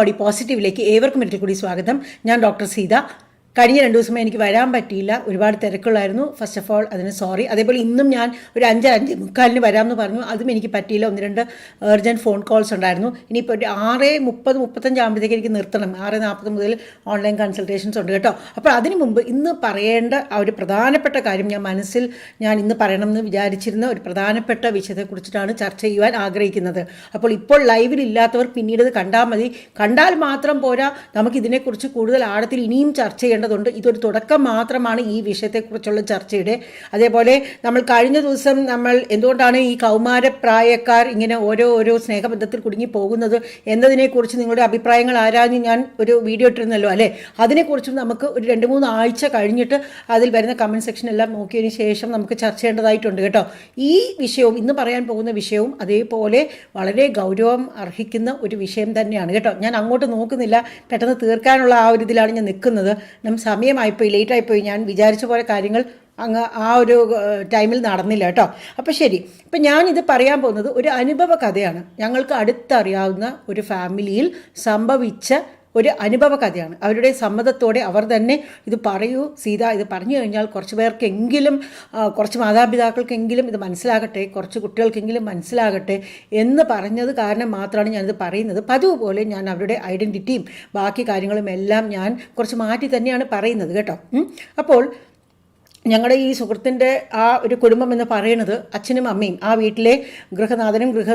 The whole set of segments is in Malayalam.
ബോഡി പോസിറ്റീവിലേക്ക് ഏവർക്കും ഒരിക്കൽ കൂടി സ്വാഗതം. ഞാൻ ഡോക്ടർ സീത. കഴിഞ്ഞ രണ്ട് ദിവസമേ എനിക്ക് വരാൻ പറ്റിയില്ല. ഒരുപാട് തിരക്കുള്ളായിരുന്നു. ഫസ്റ്റ് ഓഫ് ഓൾ അതിന് സോറി അതേപോലെ ഇന്നും ഞാൻ ഒരു അഞ്ച് അഞ്ച് മുക്കാലിന് വരാമെന്ന് പറഞ്ഞു. അതും എനിക്ക് പറ്റിയില്ല. ഒന്ന് രണ്ട് അർജന്റ് ഫോൺ കോൾസ് ഉണ്ടായിരുന്നു. ഇനിയിപ്പോൾ ഒരു ആറ് മുപ്പത് മുപ്പത്തഞ്ച് എനിക്ക് നിർത്തണം. ആറ് നാൽപ്പത് മുതൽ ഓൺലൈൻ കൺസൾട്ടേഷൻസ് ഉണ്ട് കേട്ടോ. അപ്പോൾ അതിന് മുമ്പ് ഇന്ന് പറയേണ്ട ആ ഒരു പ്രധാനപ്പെട്ട കാര്യം ഞാൻ മനസ്സിൽ ഞാൻ ഇന്ന് പറയണമെന്ന് വിചാരിച്ചിരുന്ന ഒരു പ്രധാനപ്പെട്ട വിഷയത്തെക്കുറിച്ചിട്ടാണ് ചർച്ച ചെയ്യുവാൻ ആഗ്രഹിക്കുന്നത്. അപ്പോൾ ഇപ്പോൾ ലൈവിൽ ഇല്ലാത്തവർ പിന്നീട് കണ്ടാൽ മതി. കണ്ടാൽ മാത്രം പോരാ. നമുക്ക് ഇതിനെക്കുറിച്ച് കൂടുതൽ ആഴത്തിൽ ഇനിയും ചർച്ച ചെയ്യേണ്ടതുണ്ട്. ഇതൊരു തുടക്കം മാത്രമാണ് ഈ വിഷയത്തെക്കുറിച്ചുള്ള ചർച്ചയുടെ. അതേപോലെ നമ്മൾ കഴിഞ്ഞ ദിവസം നമ്മൾ എന്തുകൊണ്ടാണ് ഈ കൗമാരപ്രായക്കാർ ഇങ്ങനെ ഓരോ ഓരോ സ്നേഹബന്ധത്തിൽ കുടുങ്ങി പോകുന്നത് എന്നതിനെക്കുറിച്ച് നിങ്ങളുടെ അഭിപ്രായങ്ങൾ ആരാഞ്ഞ് ഞാൻ ഒരു വീഡിയോ ഇട്ടിരുന്നല്ലോ അല്ലേ? അതിനെക്കുറിച്ചും നമുക്ക് ഒരു രണ്ട് മൂന്ന് ആഴ്ച കഴിഞ്ഞിട്ട് അതിൽ വരുന്ന കമന്റ് സെക്ഷൻ എല്ലാം നോക്കിയതിന് ശേഷം നമുക്ക് ചർച്ച ചെയ്യേണ്ടതായിട്ടുണ്ട് കേട്ടോ. ഈ വിഷയവും ഇന്ന് പറയാൻ പോകുന്ന വിഷയവും അതേപോലെ വളരെ ഗൗരവം അർഹിക്കുന്ന ഒരു വിഷയം തന്നെയാണ് കേട്ടോ. ഞാൻ അങ്ങോട്ട് നോക്കുന്നില്ല. പെട്ടെന്ന് തീർക്കാനുള്ള ആ ഒരു ഇതിലാണ് ഞാൻ നിൽക്കുന്നത്. നമ്മൾ സമയമായിപ്പോയി ലേറ്റായിപ്പോയി. ഞാൻ വിചാരിച്ച പോലെ കാര്യങ്ങൾ അങ്ങ് ആ ഒരു ടൈമിൽ നടന്നില്ല കേട്ടോ. അപ്പോൾ ശരി. ഇപ്പം ഞാനിത് പറയാൻ പോകുന്നത് ഒരു അനുഭവ കഥയാണ്. ഞങ്ങൾക്ക് അടുത്തറിയാവുന്ന ഒരു ഫാമിലിയിൽ സംഭവിച്ച ഒരു അനുഭവ കഥയാണ് അവരുടെ സമ്മതത്തോടെ അവർ തന്നെ ഇത് പറയൂ. സീത ഇത് പറഞ്ഞു കഴിഞ്ഞാൽ കുറച്ച് പേർക്കെങ്കിലും കുറച്ച് മാതാപിതാക്കൾക്കെങ്കിലും ഇത് മനസ്സിലാകട്ടെ കുറച്ച് കുട്ടികൾക്കെങ്കിലും മനസ്സിലാകട്ടെ എന്ന് പറഞ്ഞത് കാരണം മാത്രമാണ് ഞാനിത് പറയുന്നത്. പതിവ് പോലെ ഞാൻ അവരുടെ ഐഡന്റിറ്റിയും ബാക്കി കാര്യങ്ങളും എല്ലാം ഞാൻ കുറച്ച് മാറ്റി തന്നെയാണ് പറയുന്നത് കേട്ടോ. അപ്പോൾ ഞങ്ങളുടെ ഈ സുഹൃത്തിന്റെ ആ ഒരു കുടുംബം എന്ന് പറയുന്നത് അച്ഛനും അമ്മയും ആ വീട്ടിലെ ഗൃഹനാഥനും ഗൃഹ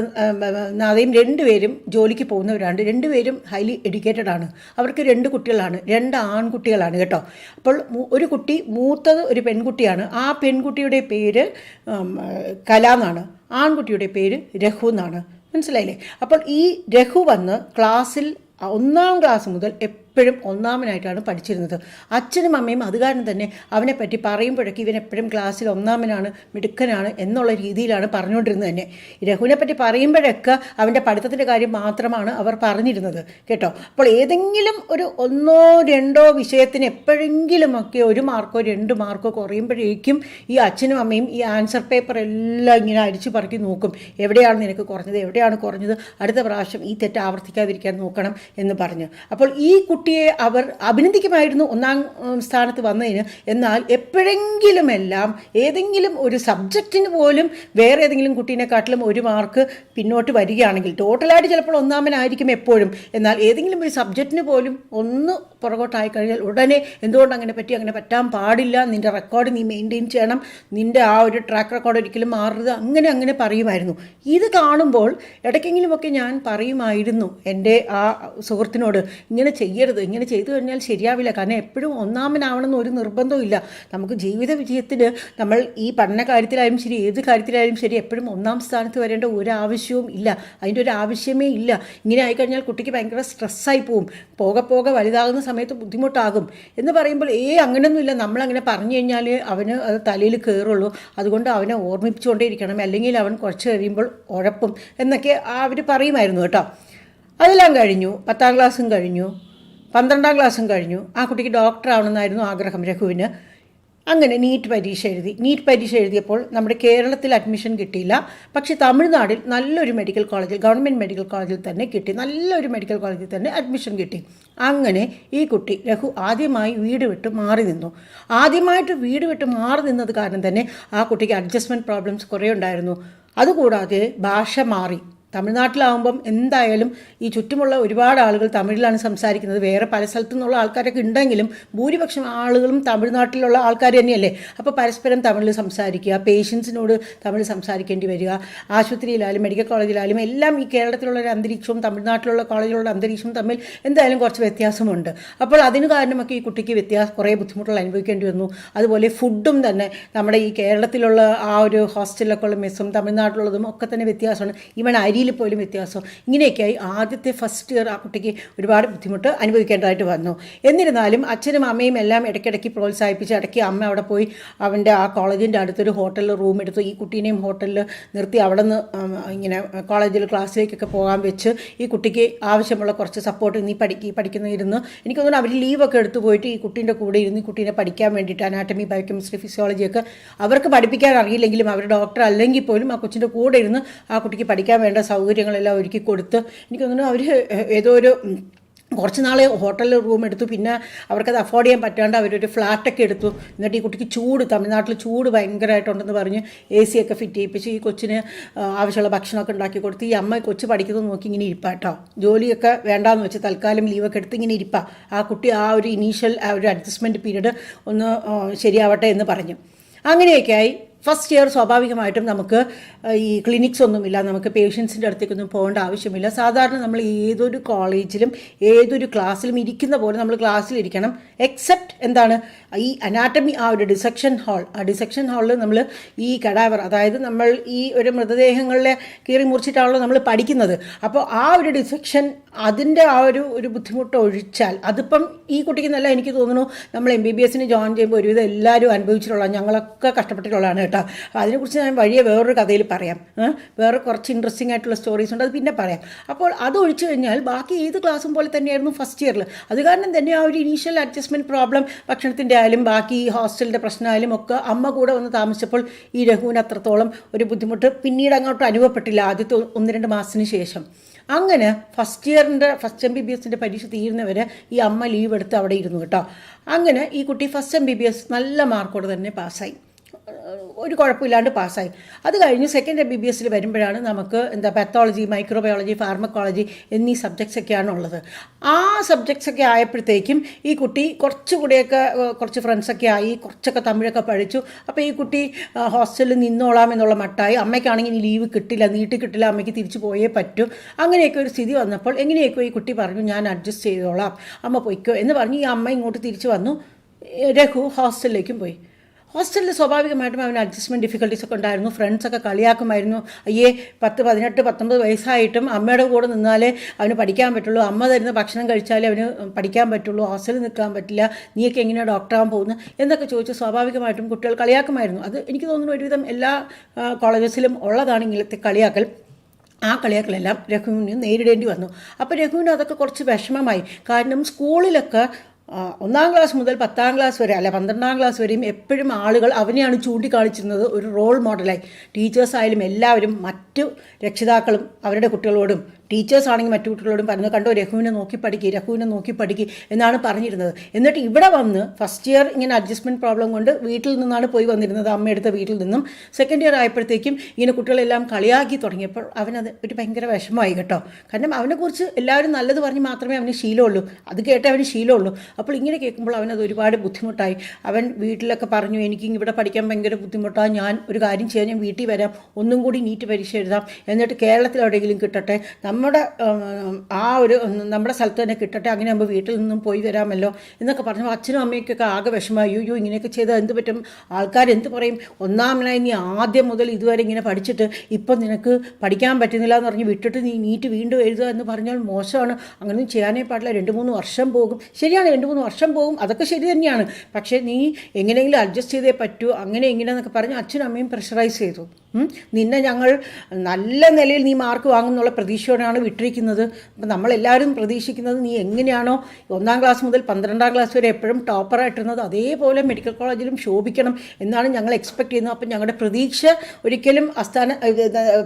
നാഥയും രണ്ടുപേരും ജോലിക്ക് പോകുന്നവരാണ്. രണ്ടുപേരും ഹൈലി എഡ്യൂക്കേറ്റഡ് ആണ്. അവർക്ക് രണ്ട് കുട്ടികളാണ്. രണ്ട് ആൺകുട്ടികളാണ് കേട്ടോ. അപ്പോൾ ഒരു കുട്ടി മൂത്തത് ഒരു പെൺകുട്ടിയാണ്. ആ പെൺകുട്ടിയുടെ പേര് കല എന്നാണ്. ആൺകുട്ടിയുടെ പേര് രഘു എന്നാണ്. മനസ്സിലായില്ലേ? അപ്പോൾ ഈ രഘു വന്ന് ക്ലാസ്സിൽ ഒന്നാം ക്ലാസ് മുതൽ എപ്പോഴും ഒന്നാമനായിട്ടാണ് പഠിച്ചിരുന്നത്. അച്ഛനും അമ്മയും അത് കാരണം തന്നെ അവനെ പറ്റി പറയുമ്പോഴൊക്കെ ഇവൻ എപ്പോഴും ക്ലാസ്സിൽ ഒന്നാമനാണ് മിടുക്കനാണ് എന്നുള്ള രീതിയിലാണ് പറഞ്ഞുകൊണ്ടിരുന്നത് തന്നെ. രഘുവിനെ പറ്റി പറയുമ്പോഴൊക്കെ അവന്റെ പഠിത്തത്തിന്റെ കാര്യം മാത്രമാണ് അവർ പറഞ്ഞിരുന്നത് കേട്ടോ. അപ്പോൾ ഏതെങ്കിലും ഒരു ഒന്നോ രണ്ടോ വിഷയത്തിന് എപ്പോഴെങ്കിലുമൊക്കെ ഒരു മാർക്കോ രണ്ട് മാർക്കോ കുറയുമ്പോഴേക്കും ഈ അച്ഛനും അമ്മയും ഈ ആൻസർ പേപ്പർ എല്ലാം ഇങ്ങനെ അടിച്ചു പറക്കി നോക്കും. എവിടെയാണ് നിനക്ക് കുറഞ്ഞത്? എവിടെയാണ് കുറഞ്ഞത്? അടുത്ത പ്രാവശ്യം ഈ തെറ്റ് ആവർത്തിക്കാതിരിക്കാൻ നോക്കണം എന്ന് പറഞ്ഞു. അപ്പോൾ ഈ കുട്ടിയെ അവർ അഭിനന്ദിക്കുമായിരുന്നു ഒന്നാം സ്ഥാനത്ത് വന്നതിന്. എന്നാൽ എപ്പോഴെങ്കിലുമെല്ലാം ഏതെങ്കിലും ഒരു സബ്ജക്റ്റിന് പോലും വേറെ ഏതെങ്കിലും കുട്ടീനെക്കാട്ടിലും ഒരു മാർക്ക് പിന്നോട്ട് വരികയാണെങ്കിൽ ടോട്ടലായിട്ട് ചിലപ്പോൾ ഒന്നാമനായിരിക്കും എപ്പോഴും. എന്നാൽ ഏതെങ്കിലും ഒരു സബ്ജക്റ്റിന് പോലും ഒന്ന് പുറകോട്ടായി കഴിഞ്ഞാൽ ഉടനെ എന്തുകൊണ്ട് അങ്ങനെ പറ്റി? അങ്ങനെ പറ്റാൻ പാടില്ല. നിന്റെ റെക്കോർഡ് നീ മെയിന്റെയിൻ ചെയ്യണം. നിന്റെ ആ ഒരു ട്രാക്ക് റെക്കോർഡ് ഒരിക്കലും മാറരുത്. അങ്ങനെ അങ്ങനെ പറയുമായിരുന്നു. ഇത് കാണുമ്പോൾ ഇടയ്ക്കെങ്കിലുമൊക്കെ ഞാൻ പറയുമായിരുന്നു എന്റെ ആ സുഹൃത്തിനോട് ഇങ്ങനെ ചെയ്യരുത്. ഇങ്ങനെ ചെയ്തു കഴിഞ്ഞാൽ ശരിയാവില്ല. കാരണം എപ്പോഴും ഒന്നാമനാവണമെന്ന് ഒരു നിർബന്ധവും ഇല്ല. നമുക്ക് ജീവിത വിജയത്തിന് നമ്മൾ ഈ പഠന കാര്യത്തിലായാലും ശരി ഏത് കാര്യത്തിലായാലും ശരി എപ്പോഴും ഒന്നാം സ്ഥാനത്ത് വരേണ്ട ഒരു ആവശ്യവും ഇല്ല. അതിന്റെ ഒരു ആവശ്യമേ ഇല്ല. ഇങ്ങനെ ആയിക്കഴിഞ്ഞാൽ കുട്ടിക്ക് ഭയങ്കര സ്ട്രെസ്സായി പോവും. പോകെ പോകെ വലുതാകുന്ന സമയത്ത് ബുദ്ധിമുട്ടാകും എന്ന് പറയുമ്പോൾ ഏ അങ്ങനെയൊന്നുമില്ല നമ്മളങ്ങനെ പറഞ്ഞു കഴിഞ്ഞാൽ അവന് അത് തലയിൽ കയറുള്ളൂ. അതുകൊണ്ട് അവനെ ഓർമ്മിപ്പിച്ചുകൊണ്ടേയിരിക്കണം. അല്ലെങ്കിൽ അവൻ കുറച്ച് കഴിയുമ്പോൾ ഉഴപ്പും എന്നൊക്കെ അവർ പറയുമായിരുന്നു കേട്ടോ. അതെല്ലാം കഴിഞ്ഞു. പത്താം ക്ലാസ്സും കഴിഞ്ഞു. പന്ത്രണ്ടാം ക്ലാസ്സും കഴിഞ്ഞു. ആ കുട്ടിക്ക് ഡോക്ടർ ആവണമെന്നായിരുന്നു ആഗ്രഹം രഘുവിന്. അങ്ങനെ നീറ്റ് പരീക്ഷ എഴുതി. നീറ്റ് പരീക്ഷ എഴുതിയപ്പോൾ നമ്മുടെ കേരളത്തിൽ അഡ്മിഷൻ കിട്ടിയില്ല. പക്ഷേ തമിഴ്നാട്ടിൽ നല്ലൊരു മെഡിക്കൽ കോളേജിൽ ഗവൺമെന്റ് മെഡിക്കൽ കോളേജിൽ തന്നെ കിട്ടി. നല്ലൊരു മെഡിക്കൽ കോളേജിൽ തന്നെ അഡ്മിഷൻ കിട്ടി. അങ്ങനെ ഈ കുട്ടി രഘു ആദ്യമായി വീട് വിട്ട് മാറി നിന്നു. ആദ്യമായിട്ട് വീട് വിട്ട് മാറി നിന്നത് കാരണം തന്നെ ആ കുട്ടിക്ക് അഡ്ജസ്റ്റ്മെന്റ് പ്രോബ്ലംസ് കുറേ ഉണ്ടായിരുന്നു. അതുകൂടാതെ ഭാഷ മാറി. തമിഴ്നാട്ടിലാവുമ്പം എന്തായാലും ഈ ചുറ്റുമുള്ള ഒരുപാട് ആളുകൾ തമിഴിലാണ് സംസാരിക്കുന്നത്. വേറെ പല സ്ഥലത്തു നിന്നുള്ള ആൾക്കാരൊക്കെ ഉണ്ടെങ്കിലും ഭൂരിപക്ഷം ആളുകളും തമിഴ്നാട്ടിലുള്ള ആൾക്കാർ തന്നെയല്ലേ? അപ്പോൾ പരസ്പരം തമിഴിൽ സംസാരിക്കുക പേഷ്യൻസിനോട് തമിഴ് സംസാരിക്കേണ്ടി വരിക. ആശുപത്രിയിലായാലും മെഡിക്കൽ കോളേജിലായാലും എല്ലാം ഈ കേരളത്തിലുള്ള ഒരു അന്തരീക്ഷവും തമിഴ്നാട്ടിലുള്ള കോളേജിലുള്ള അന്തരീക്ഷവും തമ്മിൽ എന്തായാലും കുറച്ച് വ്യത്യാസമുണ്ട്. അപ്പോൾ അതിന് കാരണമൊക്കെ ഈ കുട്ടിക്ക് വ്യത്യാസം കുറേ ബുദ്ധിമുട്ടുകൾ അനുഭവിക്കേണ്ടി വന്നു. അതുപോലെ ഫുഡും തന്നെ നമ്മുടെ ഈ കേരളത്തിലുള്ള ആ ഒരു ഹോസ്റ്റലിലൊക്കെ ഉള്ള മെസ്സും തമിഴ്നാട്ടിലുള്ളതും ഒക്കെ തന്നെ വ്യത്യാസമാണ്. ഈവൻ അരിയിൽ പോലും വ്യത്യാസം. ഇങ്ങനെയൊക്കെയായി ആദ്യത്തെ ഫസ്റ്റ് ഇയർ ആ കുട്ടിക്ക് ഒരുപാട് ബുദ്ധിമുട്ട് അനുഭവിക്കേണ്ടതായിട്ട് വന്നു. എന്നിരുന്നാലും അച്ഛനും അമ്മയും എല്ലാം ഇടയ്ക്കിടയ്ക്ക് പ്രോത്സാഹിപ്പിച്ച് ഇടയ്ക്ക് അമ്മ അവിടെ പോയി അവന്റെ ആ കോളേജിന്റെ അടുത്തൊരു ഹോട്ടലിൽ റൂം എടുത്തു. ഈ കുട്ടീനെയും ഹോട്ടലിൽ നിർത്തി അവിടെ നിന്ന് ഇങ്ങനെ കോളേജിൽ ക്ലാസ്സിലേക്കൊക്കെ പോകാൻ വെച്ച് ഈ കുട്ടിക്ക് ആവശ്യമുള്ള കുറച്ച് സപ്പോർട്ട് നീ പഠിക്ക് പഠിക്കുന്ന ഇരുന്ന്. എനിക്ക് തോന്നുന്നു അവർ ലീവൊക്കെ എടുത്തു പോയിട്ട് ഈ കുട്ടീന്റെ കൂടെ ഇരുന്ന് കുട്ടീനെ പഠിക്കാൻ വേണ്ടിയിട്ട് അനാട്ടമി ബയോകെമിസ്ട്രി ഫിസിയോളജിയൊക്കെ അവർക്ക് പഠിപ്പിക്കാൻ അറിയില്ലെങ്കിലും അവർ ഡോക്ടർ അല്ലെങ്കിൽ പോലും ആ കൊച്ചിന്റെ കൂടെ ഇരുന്ന് ആ കുട്ടിക്ക് പഠിക്കാൻ വേണ്ട സൗകര്യങ്ങളെല്ലാം ഒരുക്കി കൊടുത്ത് എനിക്ക് തോന്നുന്നു അവർ ഏതോ ഒരു കുറച്ച് നാൾ ഹോട്ടലിൽ റൂം എടുത്തു. പിന്നെ അവർക്കത് അഫോർഡ് ചെയ്യാൻ പറ്റാണ്ട് അവരൊരു ഫ്ലാറ്റൊക്കെ എടുത്തു. എന്നിട്ട് ഈ കുട്ടിക്ക് ചൂട് തമിഴ്നാട്ടിൽ ചൂട് ഭയങ്കരമായിട്ടുണ്ടെന്ന് പറഞ്ഞ് എ സി ഒക്കെ ഫിറ്റ് ചെയ്യിപ്പിച്ച് ഈ കൊച്ചിന് ആവശ്യമുള്ള ഭക്ഷണമൊക്കെ ഉണ്ടാക്കി കൊടുത്ത്. ഈ അമ്മ കൊച്ചു പഠിക്കുന്നത് നോക്കി ഇങ്ങനെ ഇരിപ്പാട്ടോ ജോലിയൊക്കെ വേണ്ടാന്ന് വെച്ച് തൽക്കാലം ലീവൊക്കെ എടുത്ത് ഇങ്ങനെ ഇരിപ്പാ. ആ കുട്ടി ആ ഒരു ഇനീഷ്യൽ ആ ഒരു അഡ്ജസ്റ്റ്മെന്റ് പീരീഡ് ഒന്ന് ശരിയാവട്ടെ എന്ന് പറഞ്ഞു. അങ്ങനെയൊക്കെയായി. ഫസ്റ്റ് ഇയർ സ്വാഭാവികമായിട്ടും നമുക്ക് ഈ ക്ലിനിക്സ് ഒന്നുമില്ല നമുക്ക് പേഷ്യൻസിന്റെ അടുത്തേക്കൊന്നും പോകേണ്ട ആവശ്യമില്ല. സാധാരണ നമ്മൾ ഏതൊരു കോളേജിലും ഏതൊരു ക്ലാസ്സിലും ഇരിക്കുന്ന പോലെ നമ്മൾ ക്ലാസ്സിലിരിക്കണം എക്സെപ്റ്റ് എന്താണ്? ഈ അനാട്ടമി ആ ഒരു ഡിസെക്ഷൻ ഹാൾ ആ ഡിസെക്ഷൻ ഹാളിൽ നമ്മൾ ഈ കടാവർ അതായത് നമ്മൾ ഈ ഒരു മൃതദേഹങ്ങളിലെ കീറി മുറിച്ചിട്ടാണല്ലോ നമ്മൾ പഠിക്കുന്നത്. അപ്പോൾ ആ ഒരു ഡിസെക്ഷൻ അതിന്റെ ആ ഒരു ഒരു ബുദ്ധിമുട്ട് ഒഴിച്ചാൽ അതിപ്പം ഈ കുട്ടിക്ക് നല്ല എനിക്ക് തോന്നുന്നു നമ്മൾ എം ബി ബി എസിന് ജോയിൻ ചെയ്യുമ്പോൾ ഒരുവിധം എല്ലാവരും അനുഭവിച്ചിട്ടുള്ള ഞങ്ങളൊക്കെ കഷ്ടപ്പെട്ടിട്ടുള്ളതാണ് കേട്ടോ. അതിനെക്കുറിച്ച് ഞാൻ വഴിയെ വേറൊരു കഥയിൽ പറയാം. വേറെ കുറച്ച് ഇൻട്രസ്റ്റിംഗ് ആയിട്ടുള്ള സ്റ്റോറീസ് ഉണ്ട് അത് പിന്നെ പറയാം. അപ്പോൾ അത് ഒഴിച്ചു കഴിഞ്ഞാൽ ബാക്കി ഏത് ക്ലാസ്സും പോലെ തന്നെയായിരുന്നു ഫസ്റ്റ് ഇയറിൽ അത് കാരണം തന്നെ ആ ഒരു ഇനീഷ്യൽ അഡ്ജസ്റ്റ്മെന്റ് പ്രോബ്ലം ഭക്ഷണത്തിന്റെ ആയാലും ബാക്കി ഹോസ്റ്റലിന്റെ പ്രശ്നമായാലും ഒക്കെ അമ്മ കൂടെ വന്ന് താമസിച്ചപ്പോൾ ഈ രഘുവിന് അത്രത്തോളം ഒരു ബുദ്ധിമുട്ട് പിന്നീട് അങ്ങോട്ട് അനുഭവപ്പെട്ടില്ല ആദ്യത്തെ ഒന്ന് രണ്ട് മാസത്തിന് ശേഷം. അങ്ങനെ ഫസ്റ്റ് ഇയറിന്റെ ഫസ്റ്റ് എം ബി ബി എസിന്റെ പരീക്ഷ തീരുന്നവരെ ഈ അമ്മ ലീവ് എടുത്ത് അവിടെ ഇരുന്നു കേട്ടോ. അങ്ങനെ ഈ കുട്ടി first M B B S നല്ല മാർക്കോടെ തന്നെ പാസ്സായി ഒരു കുഴപ്പമില്ലാണ്ട് പാസ്സായി. അത് കഴിഞ്ഞ് സെക്കൻഡ് എം ബി ബി എസിൽ വരുമ്പോഴാണ് നമുക്ക് എന്താ പാത്തോളജി മൈക്രോബയോളജി ഫാർമക്കോളജി എന്നീ സബ്ജക്ട്സ് ഒക്കെയാണ് ഉള്ളത്. ആ സബ്ജക്ട്സ് ഒക്കെ ആയപ്പോഴത്തേക്കും ഈ കുട്ടി കുറച്ചുകൂടെയൊക്കെ കുറച്ച് ഫ്രണ്ട്സൊക്കെ ആയി കുറച്ചൊക്കെ തമിഴൊക്കെ പഠിച്ചു. അപ്പോൾ ഈ കുട്ടി ഹോസ്റ്റലിൽ നിന്നോളാം എന്നുള്ള മട്ടായി. അമ്മയ്ക്കാണെങ്കിൽ ഇനി ലീവ് കിട്ടില്ല നീട്ടി കിട്ടില്ല അമ്മയ്ക്ക് തിരിച്ചു പോയേ പറ്റൂ. അങ്ങനെയൊക്കെ ഒരു സ്ഥിതി വന്നപ്പോൾ എങ്ങനെയൊക്കെ ഈ കുട്ടി പറഞ്ഞു ഞാൻ അഡ്ജസ്റ്റ് ചെയ്തോളാം. അമ്മ പൊയ്ക്കോ. എന്ന് പറഞ്ഞ് ഈ അമ്മ ഇങ്ങോട്ട് തിരിച്ചു വന്നു. രഘു ഹോസ്റ്റലിലേക്കും പോയി. ഹോസ്റ്റലിൽ സ്വാഭാവികമായിട്ടും അവന് അഡ്ജസ്റ്റ്മെന്റ് ഡിഫിക്കൽട്ടീസ് ഒക്കെ ഉണ്ടായിരുന്നു. ഫ്രണ്ട്സൊക്കെ കളിയാക്കുമായിരുന്നു. അയ്യേ പത്ത് പതിനെട്ട് പത്തൊമ്പത് വയസ്സായിട്ടും അമ്മയുടെ കൂടെ നിന്നാലേ അവന് പഠിക്കാൻ പറ്റുള്ളൂ. അമ്മ തരുന്ന ഭക്ഷണം കഴിച്ചാലേ അവന് പഠിക്കാൻ പറ്റുള്ളൂ. ഹോസ്റ്റലിൽ നിൽക്കാൻ പറ്റില്ല. നീയൊക്കെ എങ്ങനെയാണ് ഡോക്ടറാകാൻ പോകുന്നത് എന്നൊക്കെ ചോദിച്ച് സ്വാഭാവികമായിട്ടും കുട്ടികൾ കളിയാക്കുമായിരുന്നു. അത് എനിക്ക് തോന്നുന്നു ഒരുവിധം എല്ലാ കോളേജസിലും ഉള്ളതാണ് ഇങ്ങനത്തെ കളിയാക്കൽ. ആ കളിയാക്കളെല്ലാം രഘുവിന് നേരിടേണ്ടി വന്നു. അപ്പോൾ രഘുവിന് അതൊക്കെ കുറച്ച് വിഷമമായി. കാരണം സ്കൂളിലൊക്കെ ഒന്നാം ക്ലാസ് മുതൽ പത്താം ക്ലാസ് വരെ അല്ല പന്ത്രണ്ടാം ക്ലാസ് വരെയും എപ്പോഴും ആളുകൾ അവനെയാണ് ചൂണ്ടിക്കാണിച്ചിരുന്നത് ഒരു റോൾ മോഡലായി ടീച്ചേഴ്സായാലും എല്ലാവരും മറ്റു രക്ഷിതാക്കളും അവരുടെ കുട്ടികളോടും ടീച്ചേഴ്സ് ആണെങ്കിൽ മറ്റു കുട്ടികളോടും പറഞ്ഞു കണ്ടോ രഘുവിനെ നോക്കി പഠിക്കുക രഘുവിനെ നോക്കി പഠിക്കുക എന്നാണ് പറഞ്ഞിരുന്നത്. എന്നിട്ട് ഇവിടെ വന്ന് ഫസ്റ്റ് ഇയർ ഇങ്ങനെ അഡ്ജസ്റ്റ്മെന്റ് പ്രോബ്ലം കൊണ്ട് വീട്ടിൽ നിന്നാണ് പോയി വന്നിരുന്നത് അമ്മയെടുത്ത വീട്ടിൽ നിന്നും. സെക്കൻഡ് ഇയർ ആയപ്പോഴത്തേക്കും ഇങ്ങനെ കുട്ടികളെല്ലാം കളിയാക്കി തുടങ്ങിയപ്പോൾ അവനത് ഒരു ഭയങ്കര വിഷമമായി കേട്ടോ. കാരണം അവനെക്കുറിച്ച് എല്ലാവരും നല്ലത് പറഞ്ഞ് മാത്രമേ അവന് ശീലമുള്ളൂ. അത് കേട്ടേ അവന് ശീലമുള്ളൂ. അപ്പോൾ ഇങ്ങനെ കേൾക്കുമ്പോൾ അവനത് ഒരുപാട് ബുദ്ധിമുട്ടായി. അവൻ വീട്ടിലൊക്കെ പറഞ്ഞു എനിക്ക് ഇവിടെ പഠിക്കാൻ ഭയങ്കര ബുദ്ധിമുട്ടാണ് ഞാൻ ഒരു കാര്യം ചെയ്യാൻ ഞാൻ വീട്ടിൽ വരാം. ഒന്നും കൂടി നീറ്റ് പരീക്ഷ എഴുതാം. എന്നിട്ട് കേരളത്തിൽ എവിടെയെങ്കിലും കിട്ടട്ടെ. നമ്മുടെ ആ ഒരു നമ്മുടെ സ്ഥലത്ത് തന്നെ കിട്ടട്ടെ അങ്ങനെ ആകുമ്പോൾ വീട്ടിൽ നിന്നും പോയി വരാമല്ലോ എന്നൊക്കെ പറഞ്ഞപ്പോൾ അച്ഛനും അമ്മയ്ക്കൊക്കെ ആകെ വിഷമമായി. അയ്യോ ഇങ്ങനെയൊക്കെ ചെയ്താൽ എന്ത് പറ്റും? ആൾക്കാർ എന്ത് പറയും? ഒന്നാമനായി നീ ആദ്യം മുതൽ ഇതുവരെ ഇങ്ങനെ പഠിച്ചിട്ട് ഇപ്പം നിനക്ക് പഠിക്കാൻ പറ്റുന്നില്ല എന്ന് പറഞ്ഞ് വിട്ടിട്ട് നീ നീറ്റ് വീണ്ടും എഴുതുക എന്ന് പറഞ്ഞാൽ മോശമാണ്. അങ്ങനെയൊന്നും ചെയ്യാനേ പാടില്ല. രണ്ട് മൂന്ന് വർഷം പോകും. ശരിയാണ് രണ്ട് മൂന്ന് വർഷം പോകും. അതൊക്കെ ശരി തന്നെയാണ്. പക്ഷേ നീ എങ്ങനെയെങ്കിലും അഡ്ജസ്റ്റ് ചെയ്തേ പറ്റൂ. അങ്ങനെ ഇങ്ങനെ എന്നൊക്കെ പറഞ്ഞ് അച്ഛനും അമ്മയും പ്രഷറൈസ് ചെയ്തു. നിന്നെ ഞങ്ങൾ നല്ല നിലയിൽ നീ മാർക്ക് വാങ്ങുന്നുള്ള പ്രതീക്ഷയോടെയാണ് വിട്ടിരിക്കുന്നത്. അപ്പം നമ്മളെല്ലാവരും പ്രതീക്ഷിക്കുന്നത് നീ എങ്ങനെയാണോ ഒന്നാം ക്ലാസ് മുതൽ പന്ത്രണ്ടാം ക്ലാസ് വരെ എപ്പോഴും ടോപ്പറായിട്ടിരുന്നത് അതേപോലെ മെഡിക്കൽ കോളേജിലും ശോഭിക്കണം എന്നാണ് ഞങ്ങൾ എക്സ്പെക്ട് ചെയ്യുന്നത്. അപ്പം ഞങ്ങളുടെ പ്രതീക്ഷ ഒരിക്കലും അസ്ഥാന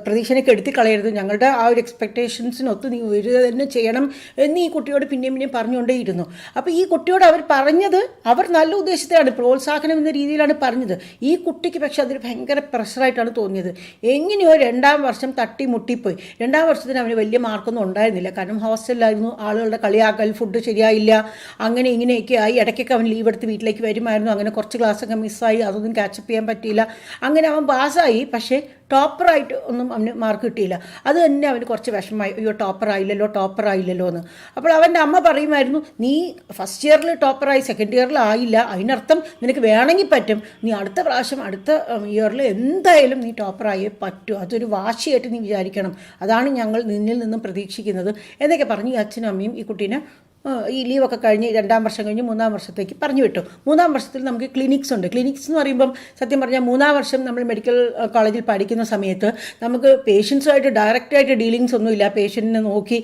പ്രതീക്ഷനൊക്കെ എടുത്തി കളയരുത്. ഞങ്ങളുടെ ആ ഒരു എക്സ്പെക്റ്റേഷൻസിനൊത്ത് നീ ഒരു തന്നെ ചെയ്യണം എന്ന് ഈ കുട്ടിയോട് പിന്നെയും പിന്നെയും പറഞ്ഞുകൊണ്ടേയിരുന്നു. അപ്പോൾ ഈ കുട്ടിയോട് അവർ പറഞ്ഞത് അവർ നല്ല ഉദ്ദേശത്തെയാണ് പ്രോത്സാഹനം എന്ന രീതിയിലാണ് പറഞ്ഞത്. ഈ കുട്ടിക്ക് പക്ഷേ അതൊരു ഭയങ്കര പ്രഷറായിട്ടാണ് തോന്നിയത് എങ്ങനെയോ രണ്ടാം വർഷം തട്ടി മുട്ടിപ്പോയി. രണ്ടാം വർഷത്തിന് അവന് വലിയ മാർക്കൊന്നും ഉണ്ടായിരുന്നില്ല. കാരണം ഹോസ്റ്റലിലായിരുന്നു. ആളുകളുടെ കളിയാക്കൽ ഫുഡ് ശരിയായില്ല. അങ്ങനെ ഇങ്ങനെയൊക്കെ ആയി. ഇടയ്ക്കൊക്കെ അവൻ ലീവ് എടുത്ത് വീട്ടിലേക്ക് വരുമായിരുന്നു. അങ്ങനെ കുറച്ച് ക്ലാസ്സൊക്കെ മിസ്സായി അതൊന്നും ക്യാച്ചപ്പ് ചെയ്യാൻ പറ്റിയില്ല. അങ്ങനെ അവൻ പാസ്സായി പക്ഷേ ടോപ്പറായിട്ട് ഒന്നും അവന് മാർക്ക് കിട്ടിയില്ല. അത് തന്നെ അവന് കുറച്ച് വിഷമമായി. അയ്യോ ടോപ്പറായില്ലല്ലോ ടോപ്പറായില്ലല്ലോ എന്ന്. അപ്പോൾ അവന്റെ അമ്മ പറയുമായിരുന്നു നീ ഫസ്റ്റ് ഇയറിൽ ടോപ്പറായി സെക്കൻഡ് ഇയറിൽ ആയില്ല. അതിനർത്ഥം നിനക്ക് വേണമെങ്കിൽ പറ്റും. നീ അടുത്ത പ്രാവശ്യം അടുത്ത ഇയറിൽ എന്തായാലും നീ ടോപ്പറായേ പറ്റൂ. അതൊരു വാശിയായിട്ട് നീ വിചാരിക്കണം. അതാണ് ഞങ്ങൾ നിന്നിൽ നിന്നും പ്രതീക്ഷിക്കുന്നത് എന്നൊക്കെ പറഞ്ഞ് ഈ അച്ഛനും അമ്മയും ഈ കുട്ടീനെ ഈ ലീവൊക്കെ കഴിഞ്ഞ് രണ്ടാം വർഷം കഴിഞ്ഞ് മൂന്നാം വർഷത്തേക്ക് പറഞ്ഞു വിട്ടു. മൂന്നാം വർഷത്തിൽ നമുക്ക് ക്ലിനിക്സ് ഉണ്ട്. ക്ലിനിക്സ് എന്ന് പറയുമ്പം സത്യം പറഞ്ഞാൽ മൂന്നാം വർഷം നമ്മൾ മെഡിക്കൽ കോളേജിൽ പഠിക്കുന്ന സമയത്ത് നമുക്ക് പേഷ്യൻസുമായിട്ട് ഡയറക്റ്റായിട്ട് ഡീലിങ്സ് ഒന്നുമില്ല. പേഷ്യന്റിനെ നോക്കി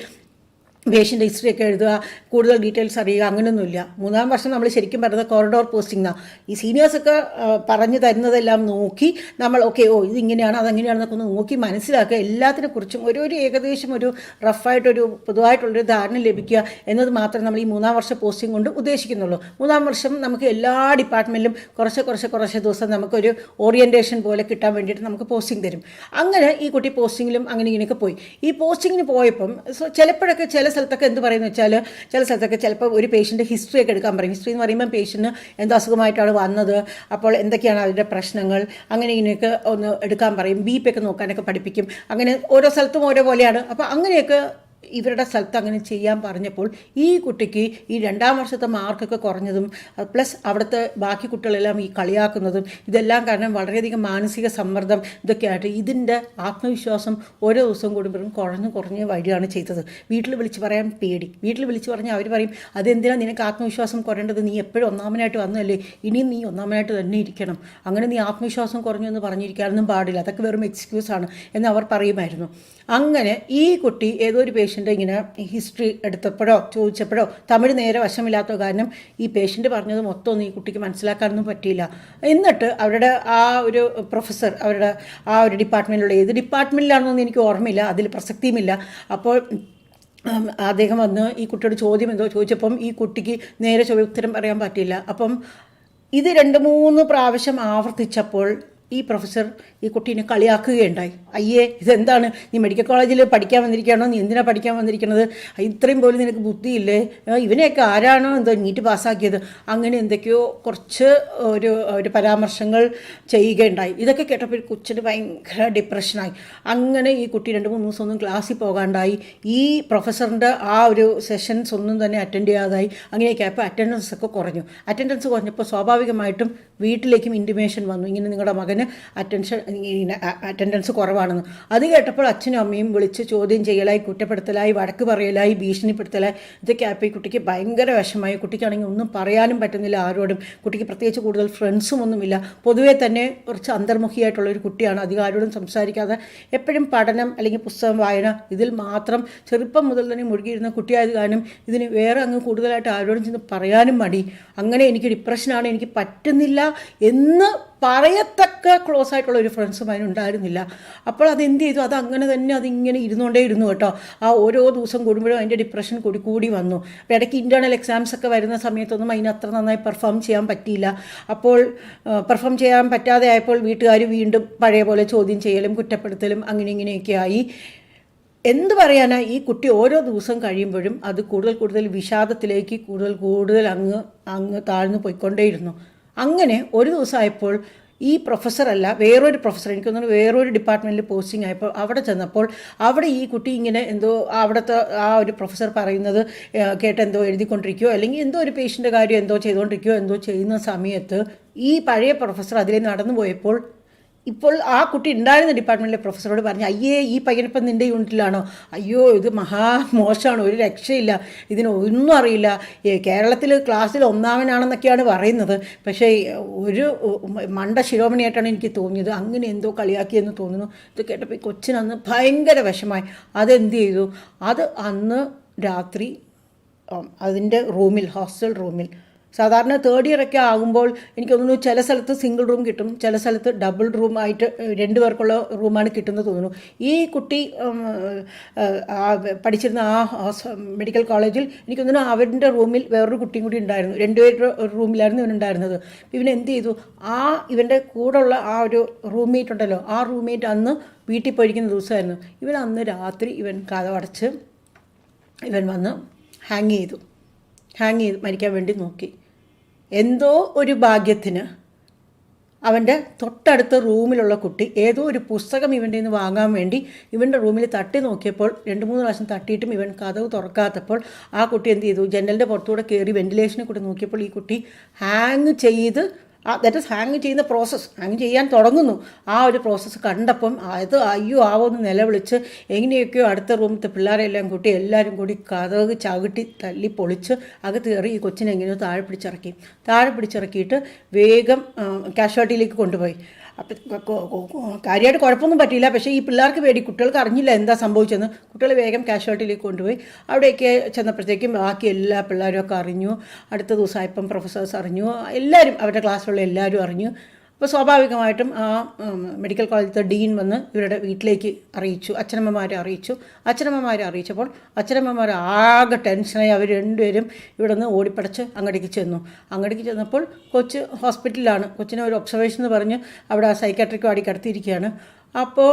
പേഷ്യന്റ് ഹിസ്റ്ററി ഒക്കെ എഴുതുക കൂടുതൽ ഡീറ്റെയിൽസ് അറിയുക അങ്ങനെയൊന്നുമില്ല മൂന്നാം വർഷം നമ്മൾ ശരിക്കും പറയുന്നത് കോറിഡോർ പോസ്റ്റിംഗ് എന്നാണ് ഈ സീനിയേഴ്സൊക്കെ പറഞ്ഞു തരുന്നതെല്ലാം നോക്കി നമ്മൾ ഓക്കെ ഓ ഇത് ഇങ്ങനെയാണ് അതെങ്ങനെയാണെന്നൊക്കെ ഒന്ന് നോക്കി മനസ്സിലാക്കുക. എല്ലാത്തിനെ കുറിച്ചും ഒരു ഒരു ഏകദേശം ഒരു റഫായിട്ടൊരു പൊതുവായിട്ടുള്ളൊരു ധാരണ ലഭിക്കുക എന്നത് മാത്രമേ നമ്മൾ ഈ മൂന്നാം വർഷ പോസ്റ്റിംഗ് കൊണ്ട് ഉദ്ദേശിക്കുന്നുള്ളൂ. മൂന്നാം വർഷം നമുക്ക് എല്ലാ ഡിപ്പാർട്ട്മെന്റിലും കുറച്ച് കുറച്ച് കുറച്ച് ദിവസം നമുക്കൊരു ഓറിയന്റേഷൻ പോലെ കിട്ടാൻ വേണ്ടിയിട്ട് നമുക്ക് പോസ്റ്റിംഗ് തരും. അങ്ങനെ ഈ കുട്ടി പോസ്റ്റിങ്ങിലും അങ്ങനെ ഇങ്ങനെയൊക്കെ പോയി. ഈ പോസ്റ്റിങ്ങിന് പോയപ്പം ചിലപ്പോഴൊക്കെ ചില സ്ഥലത്തൊക്കെ എന്ത് പറയുന്നു വെച്ചാൽ ചില സ്ഥലത്തൊക്കെ ചിലപ്പോൾ ഒരു പേഷ്യന്റെ ഹിസ്റ്ററി ഒക്കെ എടുക്കാൻ പറയും. ഹിസ്റ്ററി എന്ന് പറയുമ്പോൾ പേഷ്യന്റ് എന്ത് അസുഖമായിട്ടാണ് വന്നത്. അപ്പോൾ എന്തൊക്കെയാണ് അവരുടെ പ്രശ്നങ്ങൾ? അങ്ങനെ ഇങ്ങനെയൊക്കെ ഒന്ന് എടുക്കാൻ പറയും. ബി പി ഒക്കെ നോക്കാനൊക്കെ പഠിപ്പിക്കും. അങ്ങനെ ഓരോ സ്ഥലത്തും ഓരോ പോലെയാണ്. അപ്പോൾ അങ്ങനെയൊക്കെ ഇവരുടെ സ്ഥലത്ത് അങ്ങനെ ചെയ്യാൻ പറഞ്ഞപ്പോൾ ഈ കുട്ടിക്ക് ഈ രണ്ടാം വർഷത്തെ മാർക്കൊക്കെ കുറഞ്ഞതും പ്ലസ് അവിടുത്തെ ബാക്കി കുട്ടികളെല്ലാം ഈ കളിയാക്കുന്നതും ഇതെല്ലാം കാരണം വളരെയധികം മാനസിക സമ്മർദ്ദം ഇതൊക്കെയായിട്ട് ഇതിന്റെ ആത്മവിശ്വാസം ഓരോ ദിവസം കൂടുമ്പോഴും കുറഞ്ഞു കുറഞ്ഞ് വരികയാണ് ചെയ്തത്. വീട്ടിൽ വിളിച്ച് പറയാൻ പേടി. വീട്ടിൽ വിളിച്ച് പറഞ്ഞാൽ അവർ പറയും അതെന്തിനാണ് നിനക്ക് ആത്മവിശ്വാസം കുറയേണ്ടത്? നീ എപ്പോഴും ഒന്നാമനായിട്ട് വന്നതല്ലേ? ഇനിയും നീ ഒന്നാമനായിട്ട് തന്നെ ഇരിക്കണം. അങ്ങനെ നീ ആത്മവിശ്വാസം കുറഞ്ഞു എന്ന് പറഞ്ഞിരിക്കാനൊന്നും പാടില്ല. അതൊക്കെ വെറും എക്സ്ക്യൂസാണ് എന്ന് അവർ പറയുമായിരുന്നു. അങ്ങനെ ഈ കുട്ടി ഏതോ ഒരു പേഷ്യന്റ് ഇങ്ങനെ ഹിസ്റ്ററി എടുത്തപ്പോഴോ ചോദിച്ചപ്പോഴോ തമിഴ് നേരെ വശമില്ലാത്ത കാരണം ഈ പേഷ്യന്റ് പറഞ്ഞത് മൊത്തം ഒന്നും ഈ കുട്ടിക്ക് മനസ്സിലാക്കാനൊന്നും പറ്റിയില്ല. എന്നിട്ട് അവരുടെ ആ ഒരു പ്രൊഫസർ അവരുടെ ആ ഒരു ഡിപ്പാർട്ട്മെന്റിലുള്ള ഏത് ഡിപ്പാർട്ട്മെന്റിലാണെന്നൊന്നും എനിക്ക് ഓർമ്മയില്ല അതിൽ പ്രസക്തിയുമില്ല. അപ്പോൾ അദ്ദേഹം വന്ന് ഈ കുട്ടിയോട് ചോദ്യം എന്തോ ചോദിച്ചപ്പം ഈ കുട്ടിക്ക് നേരെ ചോദ്യ ഉത്തരം പറയാൻ പറ്റിയില്ല. അപ്പം ഇത് രണ്ട് മൂന്ന് പ്രാവശ്യം ആവർത്തിച്ചപ്പോൾ ഈ പ്രൊഫസർ ഈ കുട്ടീനെ കളിയാക്കുകയുണ്ടായി. അയ്യേ ഇതെന്താണ്? നീ മെഡിക്കൽ കോളേജിൽ പഠിക്കാൻ വന്നിരിക്കുകയാണോ? നീ എന്തിനാണ് പഠിക്കാൻ വന്നിരിക്കുന്നത്? ഇത്രയും പോലും നിനക്ക് ബുദ്ധിയില്ലേ? ഇവനെയൊക്കെ ആരാണോ എന്തോ നീറ്റ് പാസ്സാക്കിയത്? അങ്ങനെ എന്തൊക്കെയോ കുറച്ച് ഒരു ഒരു പരാമർശങ്ങൾ ചെയ്യുകയുണ്ടായി. ഇതൊക്കെ കേട്ടപ്പോൾ കൊച്ചിന് ഭയങ്കര ഡിപ്രഷനായി അങ്ങനെ ഈ കുട്ടി രണ്ട് മൂന്ന് ദിവസം ഒന്നും ക്ലാസ്സിൽ പോകാണ്ടായി. ഈ പ്രൊഫസറിന്റെ ആ ഒരു സെഷൻസ് ഒന്നും തന്നെ അറ്റൻഡ് ചെയ്യാതായി. അങ്ങനെയൊക്കെ അപ്പോൾ അറ്റൻഡൻസ് ഒക്കെ കുറഞ്ഞു. അറ്റൻഡൻസ് കുറഞ്ഞപ്പോൾ സ്വാഭാവികമായിട്ടും വീട്ടിലേക്കും ഇന്റിമേഷൻ വന്നു. ഇങ്ങനെ നിങ്ങളുടെ മകന് അറ്റൻഷൻ അറ്റൻഡൻസ് കുറവാണെന്ന്. അത് കേട്ടപ്പോൾ അച്ഛനും അമ്മയും വിളിച്ച് ചോദ്യം ചെയ്യലായി കുറ്റപ്പെടുത്തലായി വടക്ക് പറയലായി ഭീഷണിപ്പെടുത്തലായി. ഇതൊക്കെ ആയപ്പോൾ ഈ കുട്ടിക്ക് ഭയങ്കര വിഷമായി കുട്ടിക്കാണെങ്കിൽ ഒന്നും പറയാനും പറ്റുന്നില്ല ആരോടും. കുട്ടിക്ക് പ്രത്യേകിച്ച് കൂടുതൽ ഫ്രണ്ട്സും ഒന്നുമില്ല. പൊതുവേ തന്നെ കുറച്ച് അന്തർമുഖിയായിട്ടുള്ള ഒരു കുട്ടിയാണ്. അധികം ആരോടും സംസാരിക്കാതെ എപ്പോഴും പഠനം അല്ലെങ്കിൽ പുസ്തകം വായന ഇതിൽ മാത്രം ചെറുപ്പം മുതൽ തന്നെ മുഴുകിയിരുന്ന കുട്ടിയായത് കാരണം ഇതിന് വേറെ അങ്ങ് കൂടുതലായിട്ട് ആരോടും ചെന്ന് പറയാനും മടി. അങ്ങനെ എനിക്ക് ഡിപ്രഷനാണ് എനിക്ക് പറ്റുന്നില്ല എന്ന് പറയത്തക്ക ക്ലോസ് ആയിട്ടുള്ള ഒരു ഫ്രണ്ട്സും അതിനുണ്ടായിരുന്നില്ല. അപ്പോൾ അത് എന്ത് ചെയ്തു? അത് അങ്ങനെ തന്നെ അതിങ്ങനെ ഇരുന്നുകൊണ്ടേ ഇരുന്നു കേട്ടോ. ആ ഓരോ ദിവസം കൂടുമ്പോഴും അതിന്റെ ഡിപ്രഷൻ കൂടി കൂടി വന്നു. അപ്പോൾ ഇടയ്ക്ക് ഇന്റേർണൽ എക്സാംസ് ഒക്കെ വരുന്ന സമയത്തൊന്നും അതിന് അത്ര നന്നായി പെർഫോം ചെയ്യാൻ പറ്റിയില്ല. അപ്പോൾ പെർഫോം ചെയ്യാൻ പറ്റാതെ ആയപ്പോൾ വീട്ടുകാർ വീണ്ടും പഴയ പോലെ ചോദ്യം ചെയ്യലും കുറ്റപ്പെടുത്തലും അങ്ങനെ ഇങ്ങനെയൊക്കെ ആയി. എന്ത് പറയാനാ? ഈ കുട്ടി ഓരോ ദിവസം കഴിയുമ്പോഴും അത് കൂടുതൽ കൂടുതൽ വിഷാദത്തിലേക്ക് കൂടുതൽ കൂടുതൽ അങ്ങ് അങ്ങ് താഴ്ന്നു പോയിക്കൊണ്ടേയിരുന്നു. അങ്ങനെ ഒരു ദിവസമായപ്പോൾ ഈ പ്രൊഫസറല്ല വേറൊരു പ്രൊഫസർ എനിക്ക് തോന്നുന്നു വേറൊരു ഡിപ്പാർട്ട്മെന്റിൽ പോസ്റ്റിംഗ് ആയപ്പോൾ അവിടെ ചെന്നപ്പോൾ അവിടെ ഈ കുട്ടി ഇങ്ങനെ എന്തോ അവിടുത്തെ ആ ഒരു പ്രൊഫസർ പറയുന്നത് കേട്ട് എന്തോ എഴുതിക്കൊണ്ടിരിക്കുകയോ അല്ലെങ്കിൽ എന്തോ ഒരു പേഷ്യന്റെ കാര്യം എന്തോ ചെയ്തുകൊണ്ടിരിക്കുകയോ എന്തോ ചെയ്യുന്ന സമയത്ത് ഈ പഴയ പ്രൊഫസർ അതിലേ നടന്നു പോയപ്പോൾ ഇപ്പോൾ ആ കുട്ടി ഉണ്ടായിരുന്ന ഡിപ്പാർട്ട്മെന്റിലെ പ്രൊഫസറോട് പറഞ്ഞു അയ്യേ ഈ പയ്യനിപ്പം നിന്റെ യൂണിറ്റിലാണോ? അയ്യോ ഇത് മഹാ മോശമാണ് ഒരു രക്ഷയില്ല ഇതിന് ഒന്നും അറിയില്ല. കേരളത്തിൽ ക്ലാസ്സിൽ ഒന്നാമനാണെന്നൊക്കെയാണ് പറയുന്നത്. പക്ഷേ ഒരു മണ്ട ശിരോമണിയായിട്ടാണ് എനിക്ക് തോന്നിയത്. അങ്ങനെ എന്തോ കളിയാക്കിയെന്ന് തോന്നുന്നു. ഇത് കേട്ടപ്പോൾ കൊച്ചിനന്ന് ഭയങ്കര വിഷമായി അതെന്ത് ചെയ്തു? അത് അന്ന് രാത്രി അതിന്റെ റൂമിൽ ഹോസ്റ്റൽ റൂമിൽ സാധാരണ തേർഡ് ഇയർ ഒക്കെ ആകുമ്പോൾ എനിക്ക് തോന്നുന്നു ചില സ്ഥലത്ത് സിംഗിൾ റൂം കിട്ടും ചില സ്ഥലത്ത് ഡബിൾ റൂമായിട്ട് രണ്ട് പേർക്കുള്ള റൂമാണ് കിട്ടുന്നത് തോന്നുന്നു. ഈ കുട്ടി പഠിച്ചിരുന്ന ആ മെഡിക്കൽ കോളേജിൽ എനിക്ക് തോന്നുന്നു അവരുടെ റൂമിൽ വേറൊരു കുട്ടിയും കൂടി ഉണ്ടായിരുന്നു. രണ്ടുപേരുടെ റൂമിലായിരുന്നു ഇവനുണ്ടായിരുന്നത് ഇവൻ എന്ത് ചെയ്തു? ആ ഇവന്റെ കൂടെയുള്ള ആ ഒരു റൂംമേറ്റ് ഉണ്ടല്ലോ ആ റൂംമേറ്റ് അന്ന് വീട്ടിൽ പോയിരിക്കുന്ന ദിവസമായിരുന്നു. ഇവൻ അന്ന് രാത്രി ഇവൻ കഥ അടച്ച് ഇവൻ വന്ന് ഹാങ് ചെയ്തു. ഹാങ് ചെയ്ത് മരിക്കാൻ വേണ്ടി നോക്കി. എന്തോ ഒരു ഭാഗ്യത്തിന് അവന്റെ തൊട്ടടുത്ത റൂമിലുള്ള കുട്ടി ഏതോ ഒരു പുസ്തകം ഇവന്റെ നിന്ന് വാങ്ങാൻ വേണ്ടി ഇവന്റെ റൂമിൽ തട്ടി നോക്കിയപ്പോൾ രണ്ട് മൂന്ന് പ്രാവശ്യം തട്ടിയിട്ടും ഇവൻ കഥവ് തുറക്കാത്തപ്പോൾ ആ കുട്ടി എന്ത് ചെയ്തു? ജനലിന്റെ പുറത്തൂടെ കയറി വെന്റിലേഷനെ കൂടെ നോക്കിയപ്പോൾ ഈ കുട്ടി ഹാങ് ചെയ്ത് ആ ദാറ്റ് ഇസ് ഹാങ് ചെയ്യുന്ന പ്രോസസ്സ് ഹാങ് ചെയ്യാൻ തുടങ്ങുന്നു. ആ ഒരു പ്രോസസ്സ് കണ്ടപ്പം അത് അയ്യോ ആവോ എന്ന് നിലവിളിച്ച് എങ്ങനെയൊക്കെയോ അടുത്ത റൂമിലത്തെ പിള്ളേരെല്ലാം കൂട്ടി എല്ലാവരും കൂടി കഥക് ചവിട്ടി തല്ലി പൊളിച്ച് അകത്ത് കയറി ഈ കൊച്ചിനെ എങ്ങനെയോ താഴെ പിടിച്ചിറക്കി. താഴെ പിടിച്ചിറക്കിയിട്ട് വേഗം കാഷ്വാലിറ്റിയിലേക്ക് കൊണ്ടുപോയി. അപ്പം കാര്യമായിട്ട് കുഴപ്പമൊന്നും പറ്റിയില്ല. പക്ഷേ ഈ പിള്ളേർക്ക് പേടി കുട്ടികൾക്ക് അറിഞ്ഞില്ല എന്താ സംഭവിച്ചതെന്ന് കുട്ടികൾ വേഗം കാഷ്വാലിറ്റിയിലേക്ക് കൊണ്ടുപോയി. അവിടെയൊക്കെ ചെന്നപ്പോഴത്തേക്കും ബാക്കി എല്ലാ പിള്ളേരും ഒക്കെ അറിഞ്ഞു. അടുത്ത ദിവസമായപ്പം പ്രൊഫസേഴ്സ് അറിഞ്ഞു. എല്ലാവരും അവരുടെ ക്ലാസ്സിലുള്ള എല്ലാവരും അറിഞ്ഞു. അപ്പോൾ സ്വാഭാവികമായിട്ടും ആ മെഡിക്കൽ കോളേജിലത്തെ ഡീൻ വന്ന് ഇവരുടെ വീട്ടിലേക്ക് അറിയിച്ചു. അച്ഛനമ്മമാരെ അറിയിച്ചു. അച്ഛനമ്മമാരെ അറിയിച്ചപ്പോൾ അച്ഛനമ്മമാർ ആകെ ടെൻഷനായി അവർ രണ്ടുപേരും ഇവിടെ നിന്ന് ഓടിപ്പടച്ച് അങ്ങടേക്ക് ചെന്നു. അങ്ങടേക്ക് ചെന്നപ്പോൾ കൊച്ച് ഹോസ്പിറ്റലിലാണ് കൊച്ചിനെ ഒരു ഒബ്സർവേഷൻ എന്ന് പറഞ്ഞ് അവിടെ സൈക്കാട്രിക് വാടി കിടത്തിയിരിക്കുകയാണ് അപ്പോൾ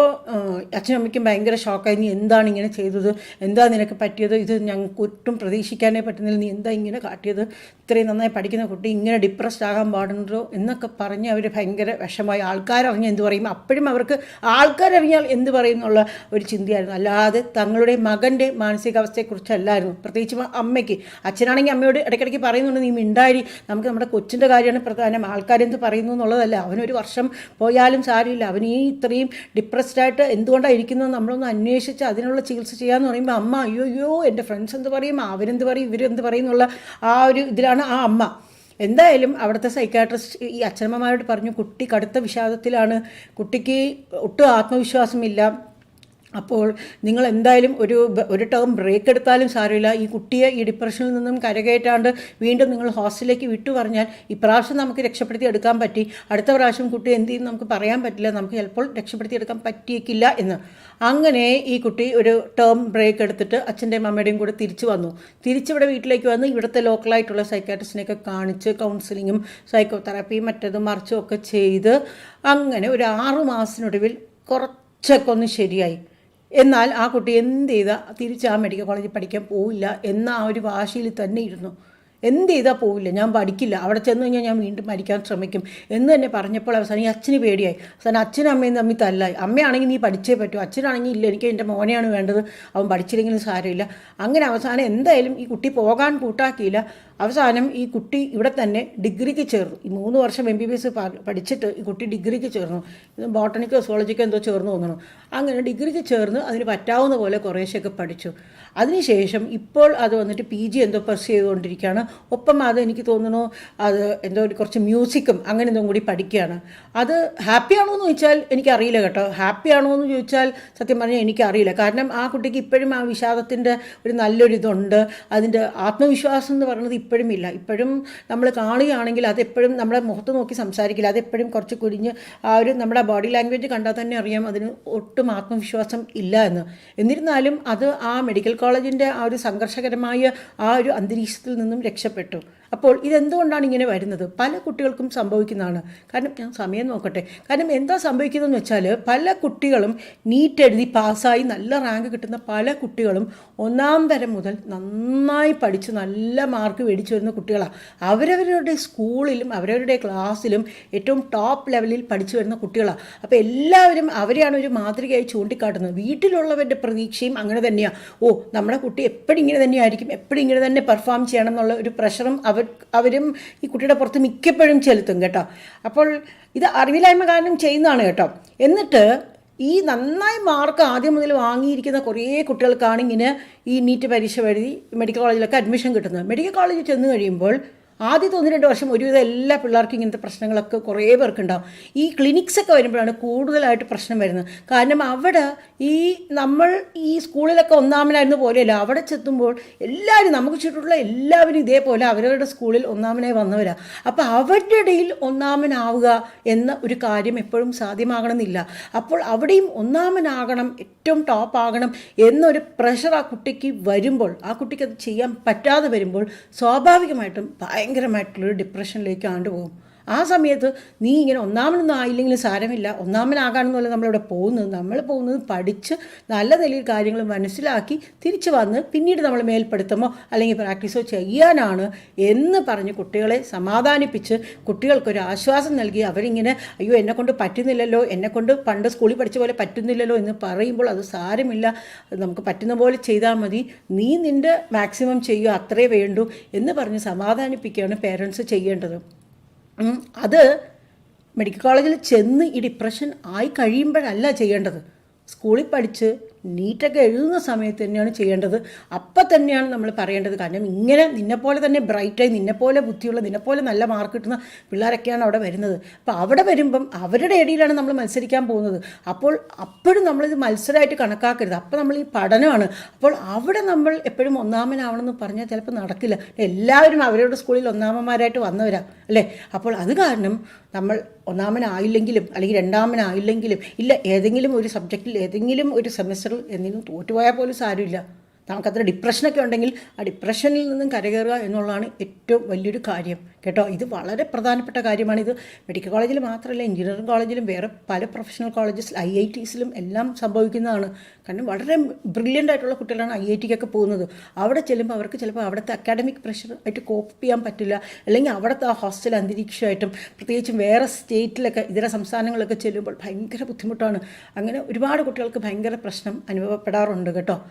അച്ഛനും അമ്മയ്ക്കും ഭയങ്കര ഷോക്കായി. നീ എന്താണ് ഇങ്ങനെ ചെയ്തത്? എന്താ നിനക്ക് പറ്റിയത്? ഇത് ഞങ്ങൾക്ക് ഒട്ടും പ്രതീക്ഷിക്കാനേ പറ്റുന്നില്ല. നീ എന്താ ഇങ്ങനെ കാട്ടിയത്? ഇത്രയും നന്നായി പഠിക്കുന്ന കുട്ടി ഇങ്ങനെ ഡിപ്രസ്ഡ് ആകാൻ പാടുണ്ടോ? എന്നൊക്കെ പറഞ്ഞ് അവർ ഭയങ്കര വിഷമായി ആൾക്കാരറിഞ്ഞ് എന്ത് പറയും? അപ്പോഴും അവർക്ക് ആൾക്കാരറിഞ്ഞാൽ എന്ത് പറയും എന്നുള്ള ഒരു ചിന്തയായിരുന്നു. അല്ലാതെ തങ്ങളുടെ മകന്റെ മാനസികാവസ്ഥയെക്കുറിച്ചല്ലായിരുന്നു. പ്രത്യേകിച്ച് അമ്മയ്ക്ക്. അച്ഛനാണെങ്കിൽ അമ്മയോട് ഇടയ്ക്കിടയ്ക്ക് പറയുന്നുണ്ട് നീ മിണ്ടായി നമുക്ക് നമ്മുടെ കൊച്ചിന്റെ കാര്യമാണ് പ്രധാനം. ആൾക്കാരെന്ത് പറയുന്നു എന്നുള്ളതല്ല. അവനൊരു വർഷം പോയാലും സാരമില്ല. അവൻ ഈ ഇത്രയും ഡിപ്രസ്ഡ് ആയിട്ട് എന്തുകൊണ്ടാണ് ഇരിക്കുന്നത് നമ്മളൊന്ന് അന്വേഷിച്ച് അതിനുള്ള ചികിത്സ ചെയ്യാമെന്ന് പറയുമ്പോൾ അമ്മ അയ്യോ അയ്യോ എന്റെ ഫ്രണ്ട്സ് എന്ത് പറയും? അവരെന്ത് പറയും? ഇവരെന്ത് പറയും? എന്നുള്ള ആ ഒരു ഇതിലാണ് ആ അമ്മ. എന്തായാലും അവിടുത്തെ സൈക്കാട്രിസ്റ്റ് ഈ അച്ഛനമ്മമാരോട് പറഞ്ഞു കുട്ടി കടുത്ത വിഷാദത്തിലാണ്. കുട്ടിക്ക് ഒട്ടും ആത്മവിശ്വാസമില്ല. അപ്പോൾ നിങ്ങൾ എന്തായാലും ഒരു ഒരു ടേം ബ്രേക്ക് എടുത്താലും സാരമില്ല. ഈ കുട്ടിയെ ഈ ഡിപ്രഷനിൽ നിന്നും കരകയറ്റാണ്ട് വീണ്ടും നിങ്ങൾ ഹോസ്റ്റലിലേക്ക് വിട്ടു പറഞ്ഞാൽ ഇപ്രാവശ്യം നമുക്ക് രക്ഷപ്പെടുത്തി എടുക്കാൻ പറ്റി. അടുത്ത പ്രാവശ്യം കുട്ടി എന്ത് ചെയ്യും നമുക്ക് പറയാൻ പറ്റില്ല. നമുക്ക് ചിലപ്പോൾ രക്ഷപ്പെടുത്തി എടുക്കാൻ പറ്റിയേക്കില്ല എന്ന്. അങ്ങനെ ഈ കുട്ടി ഒരു ടേം ബ്രേക്ക് എടുത്തിട്ട് അച്ഛന്റെയും അമ്മയുടെയും കൂടെ തിരിച്ചു വന്നു. തിരിച്ചിവിടെ വീട്ടിലേക്ക് വന്ന് ഇവിടുത്തെ ലോക്കലായിട്ടുള്ള സൈക്കാട്രിസ്റ്റിനെയൊക്കെ കാണിച്ച് കൗൺസിലിങ്ങും സൈക്കോ തെറാപ്പിയും മറ്റതും മറിച്ചും ഒക്കെ ചെയ്ത് അങ്ങനെ ഒരു ആറു മാസത്തിനൊടുവിൽ കുറച്ചൊക്കെ ഒന്ന് ശരിയായി. എന്നാൽ ആ കുട്ടി എന്ത് ചെയ്താൽ തിരിച്ച് ആ മെഡിക്കൽ കോളേജിൽ പഠിക്കാൻ പോവില്ല എന്ന ആ ഒരു വാശിയിൽ തന്നെ ഇരുന്നു. എന്ത് ചെയ്താൽ പോവില്ല? ഞാൻ പഠിക്കില്ല. അവിടെ ചെന്ന് കഴിഞ്ഞാൽ ഞാൻ വീണ്ടും മരിക്കാൻ ശ്രമിക്കും. എന്ന് തന്നെ പറഞ്ഞപ്പോൾ അവസാനം ഈ അച്ഛന് പേടിയായി. അവസാനം അച്ഛനും അമ്മയും തമ്മിൽ തല്ലായി. അമ്മയാണെങ്കിൽ നീ പഠിച്ചേ പറ്റൂ. അച്ഛനാണെങ്കിൽ ഇല്ല. എനിക്ക് എന്റെ മോനെയാണ് വേണ്ടത്. അവൻ പഠിച്ചില്ലെങ്കിലും സാരമില്ല. അങ്ങനെ അവസാനം എന്തായാലും ഈ കുട്ടി പോകാൻ കൂട്ടാക്കിയില്ല. അവസാനം ഈ കുട്ടി ഇവിടെ തന്നെ ഡിഗ്രിക്ക് ചേർന്നു. ഈ മൂന്ന് വർഷം എം ബി ബി എസ് പഠിച്ചിട്ട് ഈ കുട്ടി ഡിഗ്രിക്ക് ചേർന്നു. ഇത് ബോട്ടണിക്കോ സോളജിക്കോ എന്തോ ചേർന്ന് തോന്നണം അങ്ങനെ ഡിഗ്രിക്ക് ചേർന്ന് അതിന് പറ്റാവുന്ന പോലെ കുറേശ്ശൊക്കെ പഠിച്ചു. അതിനുശേഷം ഇപ്പോൾ അത് വന്നിട്ട് പി ജി എന്തോ പർസ് ചെയ്തുകൊണ്ടിരിക്കുകയാണ്. ഒപ്പം അത് എനിക്ക് തോന്നുന്നു അത് എന്തോ ഒരു കുറച്ച് മ്യൂസിക്കും അങ്ങനെ എന്തോ കൂടി പഠിക്കുകയാണ്. അത് ഹാപ്പി ആണോ എന്ന് ചോദിച്ചാൽ എനിക്കറിയില്ല കേട്ടോ. ഹാപ്പി ആണോ എന്ന് ചോദിച്ചാൽ സത്യം പറഞ്ഞാൽ എനിക്കറിയില്ല. കാരണം ആ കുട്ടിക്ക് ഇപ്പോഴും ആ വിഷാദത്തിന്റെ ഒരു നല്ലൊരിതുണ്ട് അതിന്റെ ആത്മവിശ്വാസം എന്ന് പറയുന്നത് ഇപ്പോഴും ഇല്ല. ഇപ്പോഴും നമ്മൾ കാണുകയാണെങ്കിൽ അതെപ്പോഴും നമ്മളെ മുഖത്ത് നോക്കി സംസാരിക്കില്ല. അതെപ്പോഴും കുറച്ച് കുരിഞ്ഞ് ആ ഒരു നമ്മുടെ ബോഡി ലാംഗ്വേജ് കണ്ടാൽ തന്നെ അറിയാം അതിന് ഒട്ടും ആത്മവിശ്വാസം ഇല്ല എന്ന്. എന്നിരുന്നാലും അത് ആ മെഡിക്കൽ കോളേജിന്റെ ആ ഒരു സംഘർഷകരമായ ആ ഒരു അന്തരീക്ഷത്തിൽ നിന്നും രക്ഷപ്പെട്ടു. അപ്പോൾ ഇതെന്തുകൊണ്ടാണ് ഇങ്ങനെ വരുന്നത്? പല കുട്ടികൾക്കും സംഭവിക്കുന്നതാണ്. കാരണം ഞാൻ സമയം നോക്കട്ടെ. കാരണം എന്താ സംഭവിക്കുന്നതെന്ന് വെച്ചാൽ പല കുട്ടികളും നീറ്റ് എഴുതി പാസ്സായി നല്ല റാങ്ക് കിട്ടുന്ന പല കുട്ടികളും ഒന്നാം തരം മുതൽ നന്നായി പഠിച്ച് നല്ല മാർക്ക് മേടിച്ചു വരുന്ന കുട്ടികളാണ് അവരവരുടെ സ്കൂളിലും അവരവരുടെ ക്ലാസ്സിലും ഏറ്റവും ടോപ്പ് ലെവലിൽ പഠിച്ചു വരുന്ന കുട്ടികളാണ് അപ്പോൾ എല്ലാവരും അവരെയാണ് ഒരു മാതൃകയായി ചൂണ്ടിക്കാട്ടുന്നത്. വീട്ടിലുള്ളവരുടെ പ്രതീക്ഷയും അങ്ങനെ തന്നെയാണ് ഓ നമ്മുടെ കുട്ടി എപ്പോഴും ഇങ്ങനെ തന്നെയായിരിക്കും എപ്പോഴും ഇങ്ങനെ തന്നെ പെർഫോം ചെയ്യണം എന്നുള്ള ഒരു പ്രഷറും അവർ അവരും ഈ കുട്ടിയുടെ പുറത്ത് മിക്കപ്പോഴും ചെലുത്തും കേട്ടോ. അപ്പോൾ ഇത് അറിവില്ലായ്മ കാരണം ചെയ്യുന്നതാണ് കേട്ടോ. എന്നിട്ട് ഈ നന്നായി മാർക്ക് ആദ്യം മുതൽ വാങ്ങിയിരിക്കുന്ന കുറേ കുട്ടികൾക്കാണ് ഇങ്ങനെ ഈ നീറ്റ് പരീക്ഷ വഴി മെഡിക്കൽ കോളേജിലൊക്കെ അഡ്മിഷൻ കിട്ടുന്നത്. മെഡിക്കൽ കോളേജിൽ ചെന്ന് കഴിയുമ്പോൾ ആദ്യത്തെ ഒന്ന് രണ്ട് വർഷം ഒരുവിധം എല്ലാ പിള്ളേർക്കും ഇങ്ങനത്തെ പ്രശ്നങ്ങളൊക്കെ കുറേ പേർക്കുണ്ടാവും. ഈ ക്ലിനിക്സ് ഒക്കെ വരുമ്പോഴാണ് കൂടുതലായിട്ട് പ്രശ്നം വരുന്നത്. കാരണം അവിടെ ഈ നമ്മൾ ഈ സ്കൂളിലൊക്കെ ഒന്നാമനായിരുന്ന പോലെയല്ല. അവിടെ ചെത്തുമ്പോൾ എല്ലാവരും നമുക്ക് ചുറ്റുള്ള എല്ലാവരും ഇതേപോലെ അവരവരുടെ സ്കൂളിൽ ഒന്നാമനായി വന്നവരാണ് അപ്പോൾ അവരുടെ ഇടയിൽ ഒന്നാമനാവുക എന്ന ഒരു കാര്യം എപ്പോഴും സാധ്യമാകണമെന്നില്ല. അപ്പോൾ അവിടെയും ഒന്നാമനാകണം ഏറ്റവും ടോപ്പ് ആകണം എന്നൊരു പ്രഷർ ആ കുട്ടിക്ക് വരുമ്പോൾ ആ കുട്ടിക്ക് അത് ചെയ്യാൻ പറ്റാതെ വരുമ്പോൾ സ്വാഭാവികമായിട്ടും ഭയങ്കരമായിട്ടുള്ളൊരു ഡിപ്രഷനിലേക്ക് ആണ്ടുപോകും ആ സമയത്ത് നീ ഇങ്ങനെ ഒന്നാമനൊന്നും ആയില്ലെങ്കിലും സാരമില്ല. ഒന്നാമനാകാണെന്നല്ല നമ്മളിവിടെ പോകുന്നത്. നമ്മൾ പോകുന്നത് പഠിച്ച് നല്ല നിലയിൽ കാര്യങ്ങൾ മനസ്സിലാക്കി തിരിച്ചു വന്ന് പിന്നീട് നമ്മൾ മേൽപ്പെടുത്തുമോ അല്ലെങ്കിൽ പ്രാക്ടീസോ ചെയ്യാനാണ് എന്ന് പറഞ്ഞ് കുട്ടികളെ സമാധാനിപ്പിച്ച് കുട്ടികൾക്കൊരു ആശ്വാസം നൽകി അവരിങ്ങനെ അയ്യോ എന്നെ കൊണ്ട് പറ്റുന്നില്ലല്ലോ എന്നെ കൊണ്ട് പണ്ട് സ്കൂളിൽ പഠിച്ച പോലെ പറ്റുന്നില്ലല്ലോ എന്ന് പറയുമ്പോൾ അത് സാരമില്ല. നമുക്ക് പറ്റുന്ന പോലെ ചെയ്താൽ മതി. നീ നിന്റെ മാക്സിമം ചെയ്യുക അത്രേ വേണ്ടൂ എന്ന് പറഞ്ഞ് സമാധാനിപ്പിക്കുകയാണ് പേരൻസ് ചെയ്യേണ്ടത്. അത് മെഡിക്കൽ കോളേജിൽ ചെന്ന് ഈ ഡിപ്രഷൻ ആയി കഴിയുമ്പോഴല്ല ചെയ്യേണ്ടത്. സ്കൂളിൽ പഠിച്ച് നീറ്റൊക്കെ എഴുതുന്ന സമയത്ത് തന്നെയാണ് ചെയ്യേണ്ടത്. അപ്പം തന്നെയാണ് നമ്മൾ പറയേണ്ടത്. കാരണം ഇങ്ങനെ നിന്നെപ്പോലെ തന്നെ ബ്രൈറ്റായി നിന്നെപ്പോലെ ബുദ്ധിയുള്ള നിന്നെപ്പോലെ നല്ല മാർക്ക് കിട്ടുന്ന പിള്ളേരൊക്കെയാണ് അവിടെ വരുന്നത്. അപ്പോൾ അവിടെ വരുമ്പം അവരുടെ ഇടയിലാണ് നമ്മൾ മത്സരിക്കാൻ പോകുന്നത്. അപ്പോൾ അപ്പോഴും നമ്മളിത് മത്സരമായിട്ട് കണക്കാക്കരുത്. അപ്പോൾ നമ്മൾ ഈ പഠനമാണ്. അപ്പോൾ അവിടെ നമ്മൾ എപ്പോഴും ഒന്നാമനാവണമെന്ന് പറഞ്ഞാൽ ചിലപ്പോൾ നടക്കില്ല. എല്ലാവരും അവരുടെ സ്കൂളിൽ ഒന്നാമന്മാരായിട്ട് വന്നവരാ അല്ലേ? അപ്പോൾ അത് കാരണം നമ്മൾ ഒന്നാമനായില്ലെങ്കിലും അല്ലെങ്കിൽ രണ്ടാമനായില്ലെങ്കിലും ഇല്ല ഏതെങ്കിലും ഒരു സബ്ജക്റ്റിൽ ഏതെങ്കിലും ഒരു സെമസ്റ്ററിൽ എന്തെങ്കിലും തോറ്റുപോയാൽ പോലും സാരമില്ല. നമുക്കത്ര ഡിപ്രഷനൊക്കെ ഉണ്ടെങ്കിൽ ആ ഡിപ്രഷനിൽ നിന്നും കരകയറുക എന്നുള്ളതാണ് ഏറ്റവും വലിയൊരു കാര്യം. കേട്ടോ? ഇത് വളരെ പ്രധാനപ്പെട്ട കാര്യമാണ് ഇത്. മെഡിക്കൽ കോളേജിൽ മാത്രമല്ല എഞ്ചിനീയറിംഗ് കോളേജിലും വേറെ പല പ്രൊഫഷണൽ കോളേജസ് ഐ ഐ ടീസിലും എല്ലാം സംഭവിക്കുന്നതാണ്. കാരണം വളരെ ബ്രില്യന്റ് ആയിട്ടുള്ള കുട്ടികളാണ് ഐ ഐ ടിക്കൊക്കെ പോകുന്നത്. അവിടെ ചെല്ലുമ്പോൾ അവർക്ക് ചിലപ്പോൾ അവിടുത്തെ അക്കാഡമിക് പ്രഷർ ആയിട്ട് കോപ്പ് ചെയ്യാൻ പറ്റില്ല. അല്ലെങ്കിൽ അവിടുത്തെ ആ ഹോസ്റ്റൽ അന്തരീക്ഷമായിട്ടും പ്രത്യേകിച്ചും വേറെ സ്റ്റേറ്റിലൊക്കെ ഇതര സംസ്ഥാനങ്ങളിലൊക്കെ ചെല്ലുമ്പോൾ ഭയങ്കര ബുദ്ധിമുട്ടാണ്. അങ്ങനെ ഒരുപാട് കുട്ടികൾക്ക് ഭയങ്കര പ്രശ്നം അനുഭവപ്പെടാറുണ്ട് കേട്ടോ.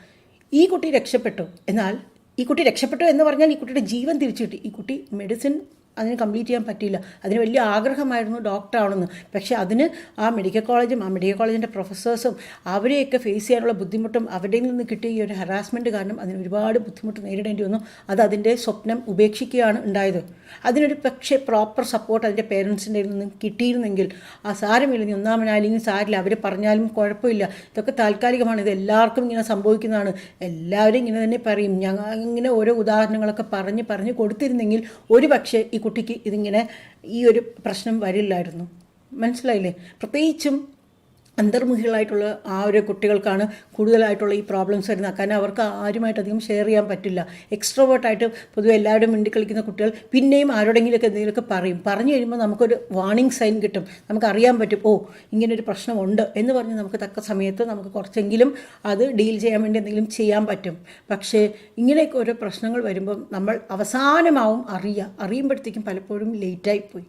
ഈ കുട്ടി രക്ഷപ്പെട്ടു. എന്നാൽ ഈ കുട്ടി രക്ഷപ്പെട്ടു എന്ന് പറഞ്ഞാൽ ഈ കുട്ടിയുടെ ജീവൻ തിരിച്ചു കിട്ടി. ഈ കുട്ടി മെഡിസിൻ അതിന് കംപ്ലീറ്റ് ചെയ്യാൻ പറ്റിയില്ല. അതിന് വലിയ ആഗ്രഹമായിരുന്നു ഡോക്ടർ ആവണമെന്ന്. പക്ഷേ അതിന് ആ മെഡിക്കൽ കോളേജും ആ മെഡിക്കൽ കോളേജിന്റെ പ്രൊഫസേഴ്സും അവരെയൊക്കെ ഫേസ് ചെയ്യാനുള്ള ബുദ്ധിമുട്ടും അവരുടെ നിന്ന് കിട്ടിയ ഈ ഒരു ഹറാസ്മെന്റ് കാരണം അതിന് ഒരുപാട് ബുദ്ധിമുട്ട് നേരിടേണ്ടി വന്നു. അത് അതിന്റെ സ്വപ്നം ഉപേക്ഷിക്കുകയാണ് ഉണ്ടായത്. അതിനൊരു പക്ഷേ പ്രോപ്പർ സപ്പോർട്ട് അതിന്റെ പേരൻസിന്റെ നിന്ന് കിട്ടിയിരുന്നെങ്കിൽ ആ സാരമില്ല നീ ഒന്നാമനായാലും സാരില്ല. അവർ പറഞ്ഞാലും കുഴപ്പമില്ല. ഇതൊക്കെ താൽക്കാലികമാണ്. ഇത് എല്ലാവർക്കും ഇങ്ങനെ സംഭവിക്കുന്നതാണ്. എല്ലാവരും ഇങ്ങനെ തന്നെ പറയും. ഞങ്ങൾ ഇങ്ങനെ ഓരോ ഉദാഹരണങ്ങളൊക്കെ പറഞ്ഞ് പറഞ്ഞ് കൊടുത്തിരുന്നെങ്കിൽ ഒരു പക്ഷേ ഈ കുട്ടിക്ക് ഇതിങ്ങനെ ഈ ഒരു പ്രശ്നം വരില്ലായിരുന്നു. മനസ്സിലായില്ലേ? പ്രത്യേകിച്ചും അന്തർമുഖികളായിട്ടുള്ള ആ ഒരു കുട്ടികൾക്കാണ് കൂടുതലായിട്ടുള്ള ഈ പ്രോബ്ലംസ് വരുന്നത്. കാരണം അവർക്ക് ആരുമായിട്ട് അധികം ഷെയർ ചെയ്യാൻ പറ്റില്ല. എക്സ്ട്രോവേർട്ടായിട്ട് പൊതുവെ എല്ലാവരും മിണ്ടി കളിക്കുന്ന കുട്ടികൾ പിന്നെയും ആരോടെങ്കിലുമൊക്കെ എന്തെങ്കിലുമൊക്കെ പറയും. പറഞ്ഞു കഴിയുമ്പോൾ നമുക്കൊരു വാർണിംഗ് സൈൻ കിട്ടും. നമുക്ക് അറിയാൻ പറ്റും ഓ ഇങ്ങനൊരു പ്രശ്നമുണ്ട് എന്ന് പറഞ്ഞ് നമുക്ക് തക്ക സമയത്ത് നമുക്ക് കുറച്ചെങ്കിലും അത് ഡീൽ ചെയ്യാൻ വേണ്ടി എന്തെങ്കിലും ചെയ്യാൻ പറ്റും. പക്ഷേ ഇങ്ങനെയൊക്കെ ഓരോ പ്രശ്നങ്ങൾ വരുമ്പം നമ്മൾ അവസാനമാവും അറിയുക. അറിയുമ്പോഴത്തേക്കും പലപ്പോഴും ലേറ്റായിപ്പോയി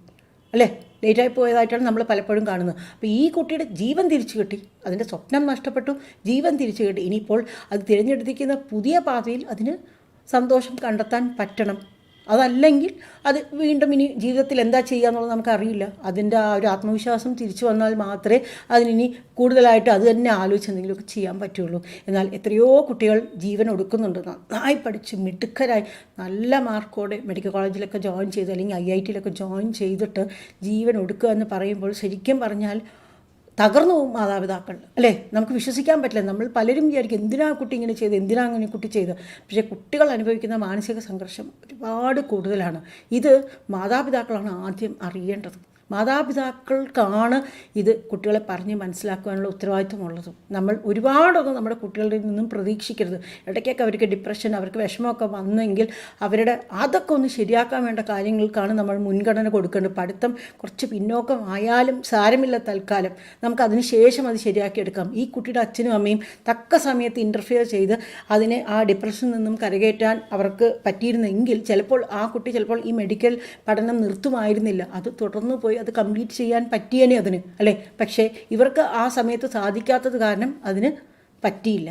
അല്ലേ? ലേറ്റായി പോയതായിട്ടാണ് നമ്മൾ പലപ്പോഴും കാണുന്നത്. അപ്പോൾ ഈ കുട്ടിയുടെ ജീവൻ തിരിച്ചു കിട്ടി. അതിന്റെ സ്വപ്നം നഷ്ടപ്പെട്ടു. ജീവൻ തിരിച്ചു കിട്ടി. ഇനിയിപ്പോൾ അത് തിരഞ്ഞെടുത്തിരിക്കുന്ന പുതിയ പാതയിൽ അതിന് സന്തോഷം കണ്ടെത്താൻ പറ്റണം. അതല്ലെങ്കിൽ അത് വീണ്ടും ഇനി ജീവിതത്തിൽ എന്താ ചെയ്യുക എന്നുള്ളത് നമുക്കറിയില്ല. അതിന്റെ ആ ഒരു ആത്മവിശ്വാസം തിരിച്ചു വന്നാൽ മാത്രമേ അതിനി കൂടുതലായിട്ട് അത് തന്നെ ആലോചിച്ച് എന്തെങ്കിലുമൊക്കെ ചെയ്യാൻ പറ്റുള്ളൂ. എന്നാൽ എത്രയോ കുട്ടികൾ ജീവൻ ഒടുക്കുന്നുണ്ട്. നന്നായി പഠിച്ച് മിടുക്കരായി നല്ല മാർക്കോടെ മെഡിക്കൽ കോളേജിലൊക്കെ ജോയിൻ ചെയ്ത് അല്ലെങ്കിൽ ഐ ഐ ടിയിലൊക്കെ ജോയിൻ ചെയ്തിട്ട് ജീവൻ ഒടുക്കുക എന്ന് പറയുമ്പോൾ ശരിക്കും പറഞ്ഞാൽ തകർന്നു പോകും മാതാപിതാക്കൾ. അല്ലേ? നമുക്ക് വിശ്വസിക്കാൻ പറ്റില്ല. നമ്മൾ പലരും വിചാരിക്കും എന്തിനാ കുട്ടി ഇങ്ങനെ ചെയ്ത്? എന്തിനാ അങ്ങനെ കുട്ടി ചെയ്ത്? പക്ഷേ കുട്ടികൾ അനുഭവിക്കുന്ന മാനസിക സംഘർഷം ഒരുപാട് കൂടുതലാണ്. ഇത് മാതാപിതാക്കളാണ് ആദ്യം അറിയേണ്ടത്. മാതാപിതാക്കൾക്കാണ് ഇത് കുട്ടികളെ പറഞ്ഞ് മനസ്സിലാക്കുവാനുള്ള ഉത്തരവാദിത്വമുള്ളത്. നമ്മൾ ഒരുപാടൊന്നും നമ്മുടെ കുട്ടികളിൽ നിന്നും പ്രതീക്ഷിക്കരുത്. ഇടയ്ക്കൊക്കെ അവർക്ക് ഡിപ്രഷൻ അവർക്ക് വിഷമമൊക്കെ വന്നെങ്കിൽ അവരുടെ അതൊക്കെ ഒന്ന് ശരിയാക്കാൻ വേണ്ട കാര്യങ്ങൾക്കാണ് നമ്മൾ മുൻഗണന കൊടുക്കേണ്ടത്. പഠിത്തം കുറച്ച് പിന്നോക്കം ആയാലും സാരമില്ല തൽക്കാലം. നമുക്ക് അതിന് ശേഷം അത് ശരിയാക്കിയെടുക്കാം. ഈ കുട്ടിയുടെ അച്ഛനും അമ്മയും തക്ക സമയത്ത് ഇന്റർഫിയർ ചെയ്ത് അതിനെ ആ ഡിപ്രഷനിൽ നിന്നും കരകയറ്റാൻ അവർക്ക് പറ്റിയിരുന്നെങ്കിൽ ചിലപ്പോൾ ആ കുട്ടി ചിലപ്പോൾ ഈ മെഡിക്കൽ പഠനം നിർത്തുമായിരുന്നില്ല. അത് തുടർന്ന് പോയി അത് കംപ്ലീറ്റ് ചെയ്യാൻ പറ്റിയനെ അതിന് അല്ലേ പക്ഷേ ഇവർക്ക് ആ സമയത്ത് സാധിക്കാത്തത് കാരണം അതിന് പറ്റിയില്ല?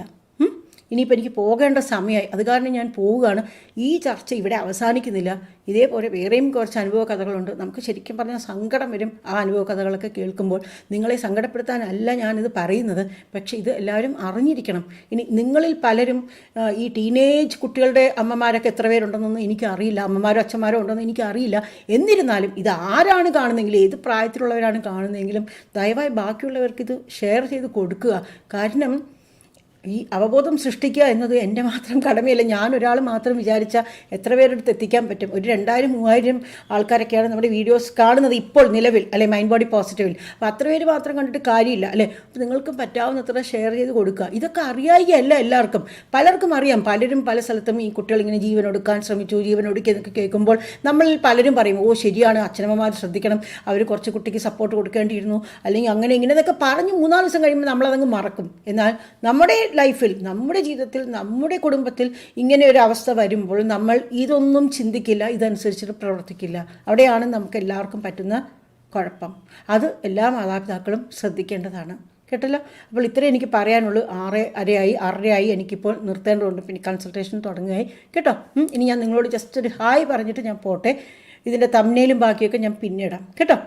ഇനിയിപ്പോൾ എനിക്ക് പോകേണ്ട സമയമായി. അത് കാരണം ഞാൻ പോവുകയാണ്. ഈ ചർച്ച ഇവിടെ അവസാനിക്കുന്നില്ല. ഇതേപോലെ വേറെയും കുറച്ച് അനുഭവ കഥകളുണ്ട്. നമുക്ക് ശരിക്കും പറഞ്ഞാൽ സങ്കടം വരും ആ അനുഭവ കഥകളൊക്കെ കേൾക്കുമ്പോൾ. നിങ്ങളെ സങ്കടപ്പെടുത്താനല്ല ഞാനിത് പറയുന്നത്. പക്ഷേ ഇത് എല്ലാവരും അറിഞ്ഞിരിക്കണം. ഇനി നിങ്ങളിൽ പലരും ഈ ടീനേജ് കുട്ടികളുടെ അമ്മമാരൊക്കെ എത്ര പേരുണ്ടെന്നൊന്നും എനിക്കറിയില്ല. അമ്മമാരോ അച്ഛന്മാരോ ഉണ്ടെന്ന് എനിക്കറിയില്ല. എന്നിരുന്നാലും ഇത് ആരാണ് കാണുന്നെങ്കിലും ഏത് പ്രായത്തിലുള്ളവരാണ് കാണുന്നതെങ്കിലും ദയവായി ബാക്കിയുള്ളവർക്ക് ഇത് ഷെയർ ചെയ്ത് കൊടുക്കുക. കാരണം ഈ അവബോധം സൃഷ്ടിക്കുക എന്നത് എന്റെ മാത്രം കടമയല്ല. ഞാൻ ഒരാൾ മാത്രം വിചാരിച്ചാൽ എത്ര പേരെടുത്ത് എത്തിക്കാൻ പറ്റും. ഒരു രണ്ടായിരം മൂവായിരം ആൾക്കാരൊക്കെയാണ് നമ്മുടെ വീഡിയോസ് കാണുന്നത് ഇപ്പോൾ നിലവിൽ അല്ലെ മൈൻഡ് ബോഡി പോസിറ്റീവിൽ അപ്പോൾ അത്ര പേര് മാത്രം കണ്ടിട്ട് കാര്യമില്ല അല്ലേ? അപ്പോൾ നിങ്ങൾക്ക് പറ്റാവുന്നത്ര ഷെയർ ചെയ്ത് കൊടുക്കുക. ഇതൊക്കെ അറിയായികയല്ല എല്ലാവർക്കും. പലർക്കും അറിയാം. പലരും പല സ്ഥലത്തും ഈ കുട്ടികൾ ഇങ്ങനെ ജീവൻ ഒടുക്കാൻ ശ്രമിച്ചു ജീവൻ ഒടുക്കി എന്നൊക്കെ കേൾക്കുമ്പോൾ നമ്മൾ പലരും പറയും ഓ ശരിയാണ്. അച്ഛനമ്മമാർ ശ്രദ്ധിക്കണം. അവർ കുറച്ച് കുട്ടിക്ക് സപ്പോർട്ട് കൊടുക്കേണ്ടിയിരുന്നു. അല്ലെങ്കിൽ അങ്ങനെ ഇങ്ങനെ ഇതൊക്കെ പറഞ്ഞ് മൂന്നാൽ ദിവസം കഴിയുമ്പോൾ നമ്മളതങ്ങ് മറക്കും. എന്നാൽ നമ്മുടെ ലൈഫിൽ നമ്മുടെ ജീവിതത്തിൽ നമ്മുടെ കുടുംബത്തിൽ ഇങ്ങനെ ഒരു അവസ്ഥ വരുമ്പോൾ നമ്മൾ ഇതൊന്നും ചിന്തിക്കില്ല ഇതനുസരിച്ചിട്ട് പ്രവർത്തിക്കില്ല. അവിടെയാണ് നമുക്ക് എല്ലാവർക്കും പറ്റുന്ന കുഴപ്പം. അത് എല്ലാ മാതാപിതാക്കളും ശ്രദ്ധിക്കേണ്ടതാണ്. കേട്ടല്ലോ? അപ്പോൾ ഇത്രയും എനിക്ക് പറയാനുള്ളൂ. ആറ് അരയായി ആറരയായി എനിക്കിപ്പോൾ നിർത്തേണ്ടതുണ്ട്. പിന്നെ കൺസൾട്ടേഷൻ തുടങ്ങുകയായി. കേട്ടോ? ഇനി ഞാൻ നിങ്ങളോട് ജസ്റ്റ് ഒരു ഹായ് പറഞ്ഞിട്ട് ഞാൻ പോട്ടെ. ഇതിന്റെ തമ്മനയിലും ബാക്കിയൊക്കെ ഞാൻ പിന്നിടാം. കേട്ടോ.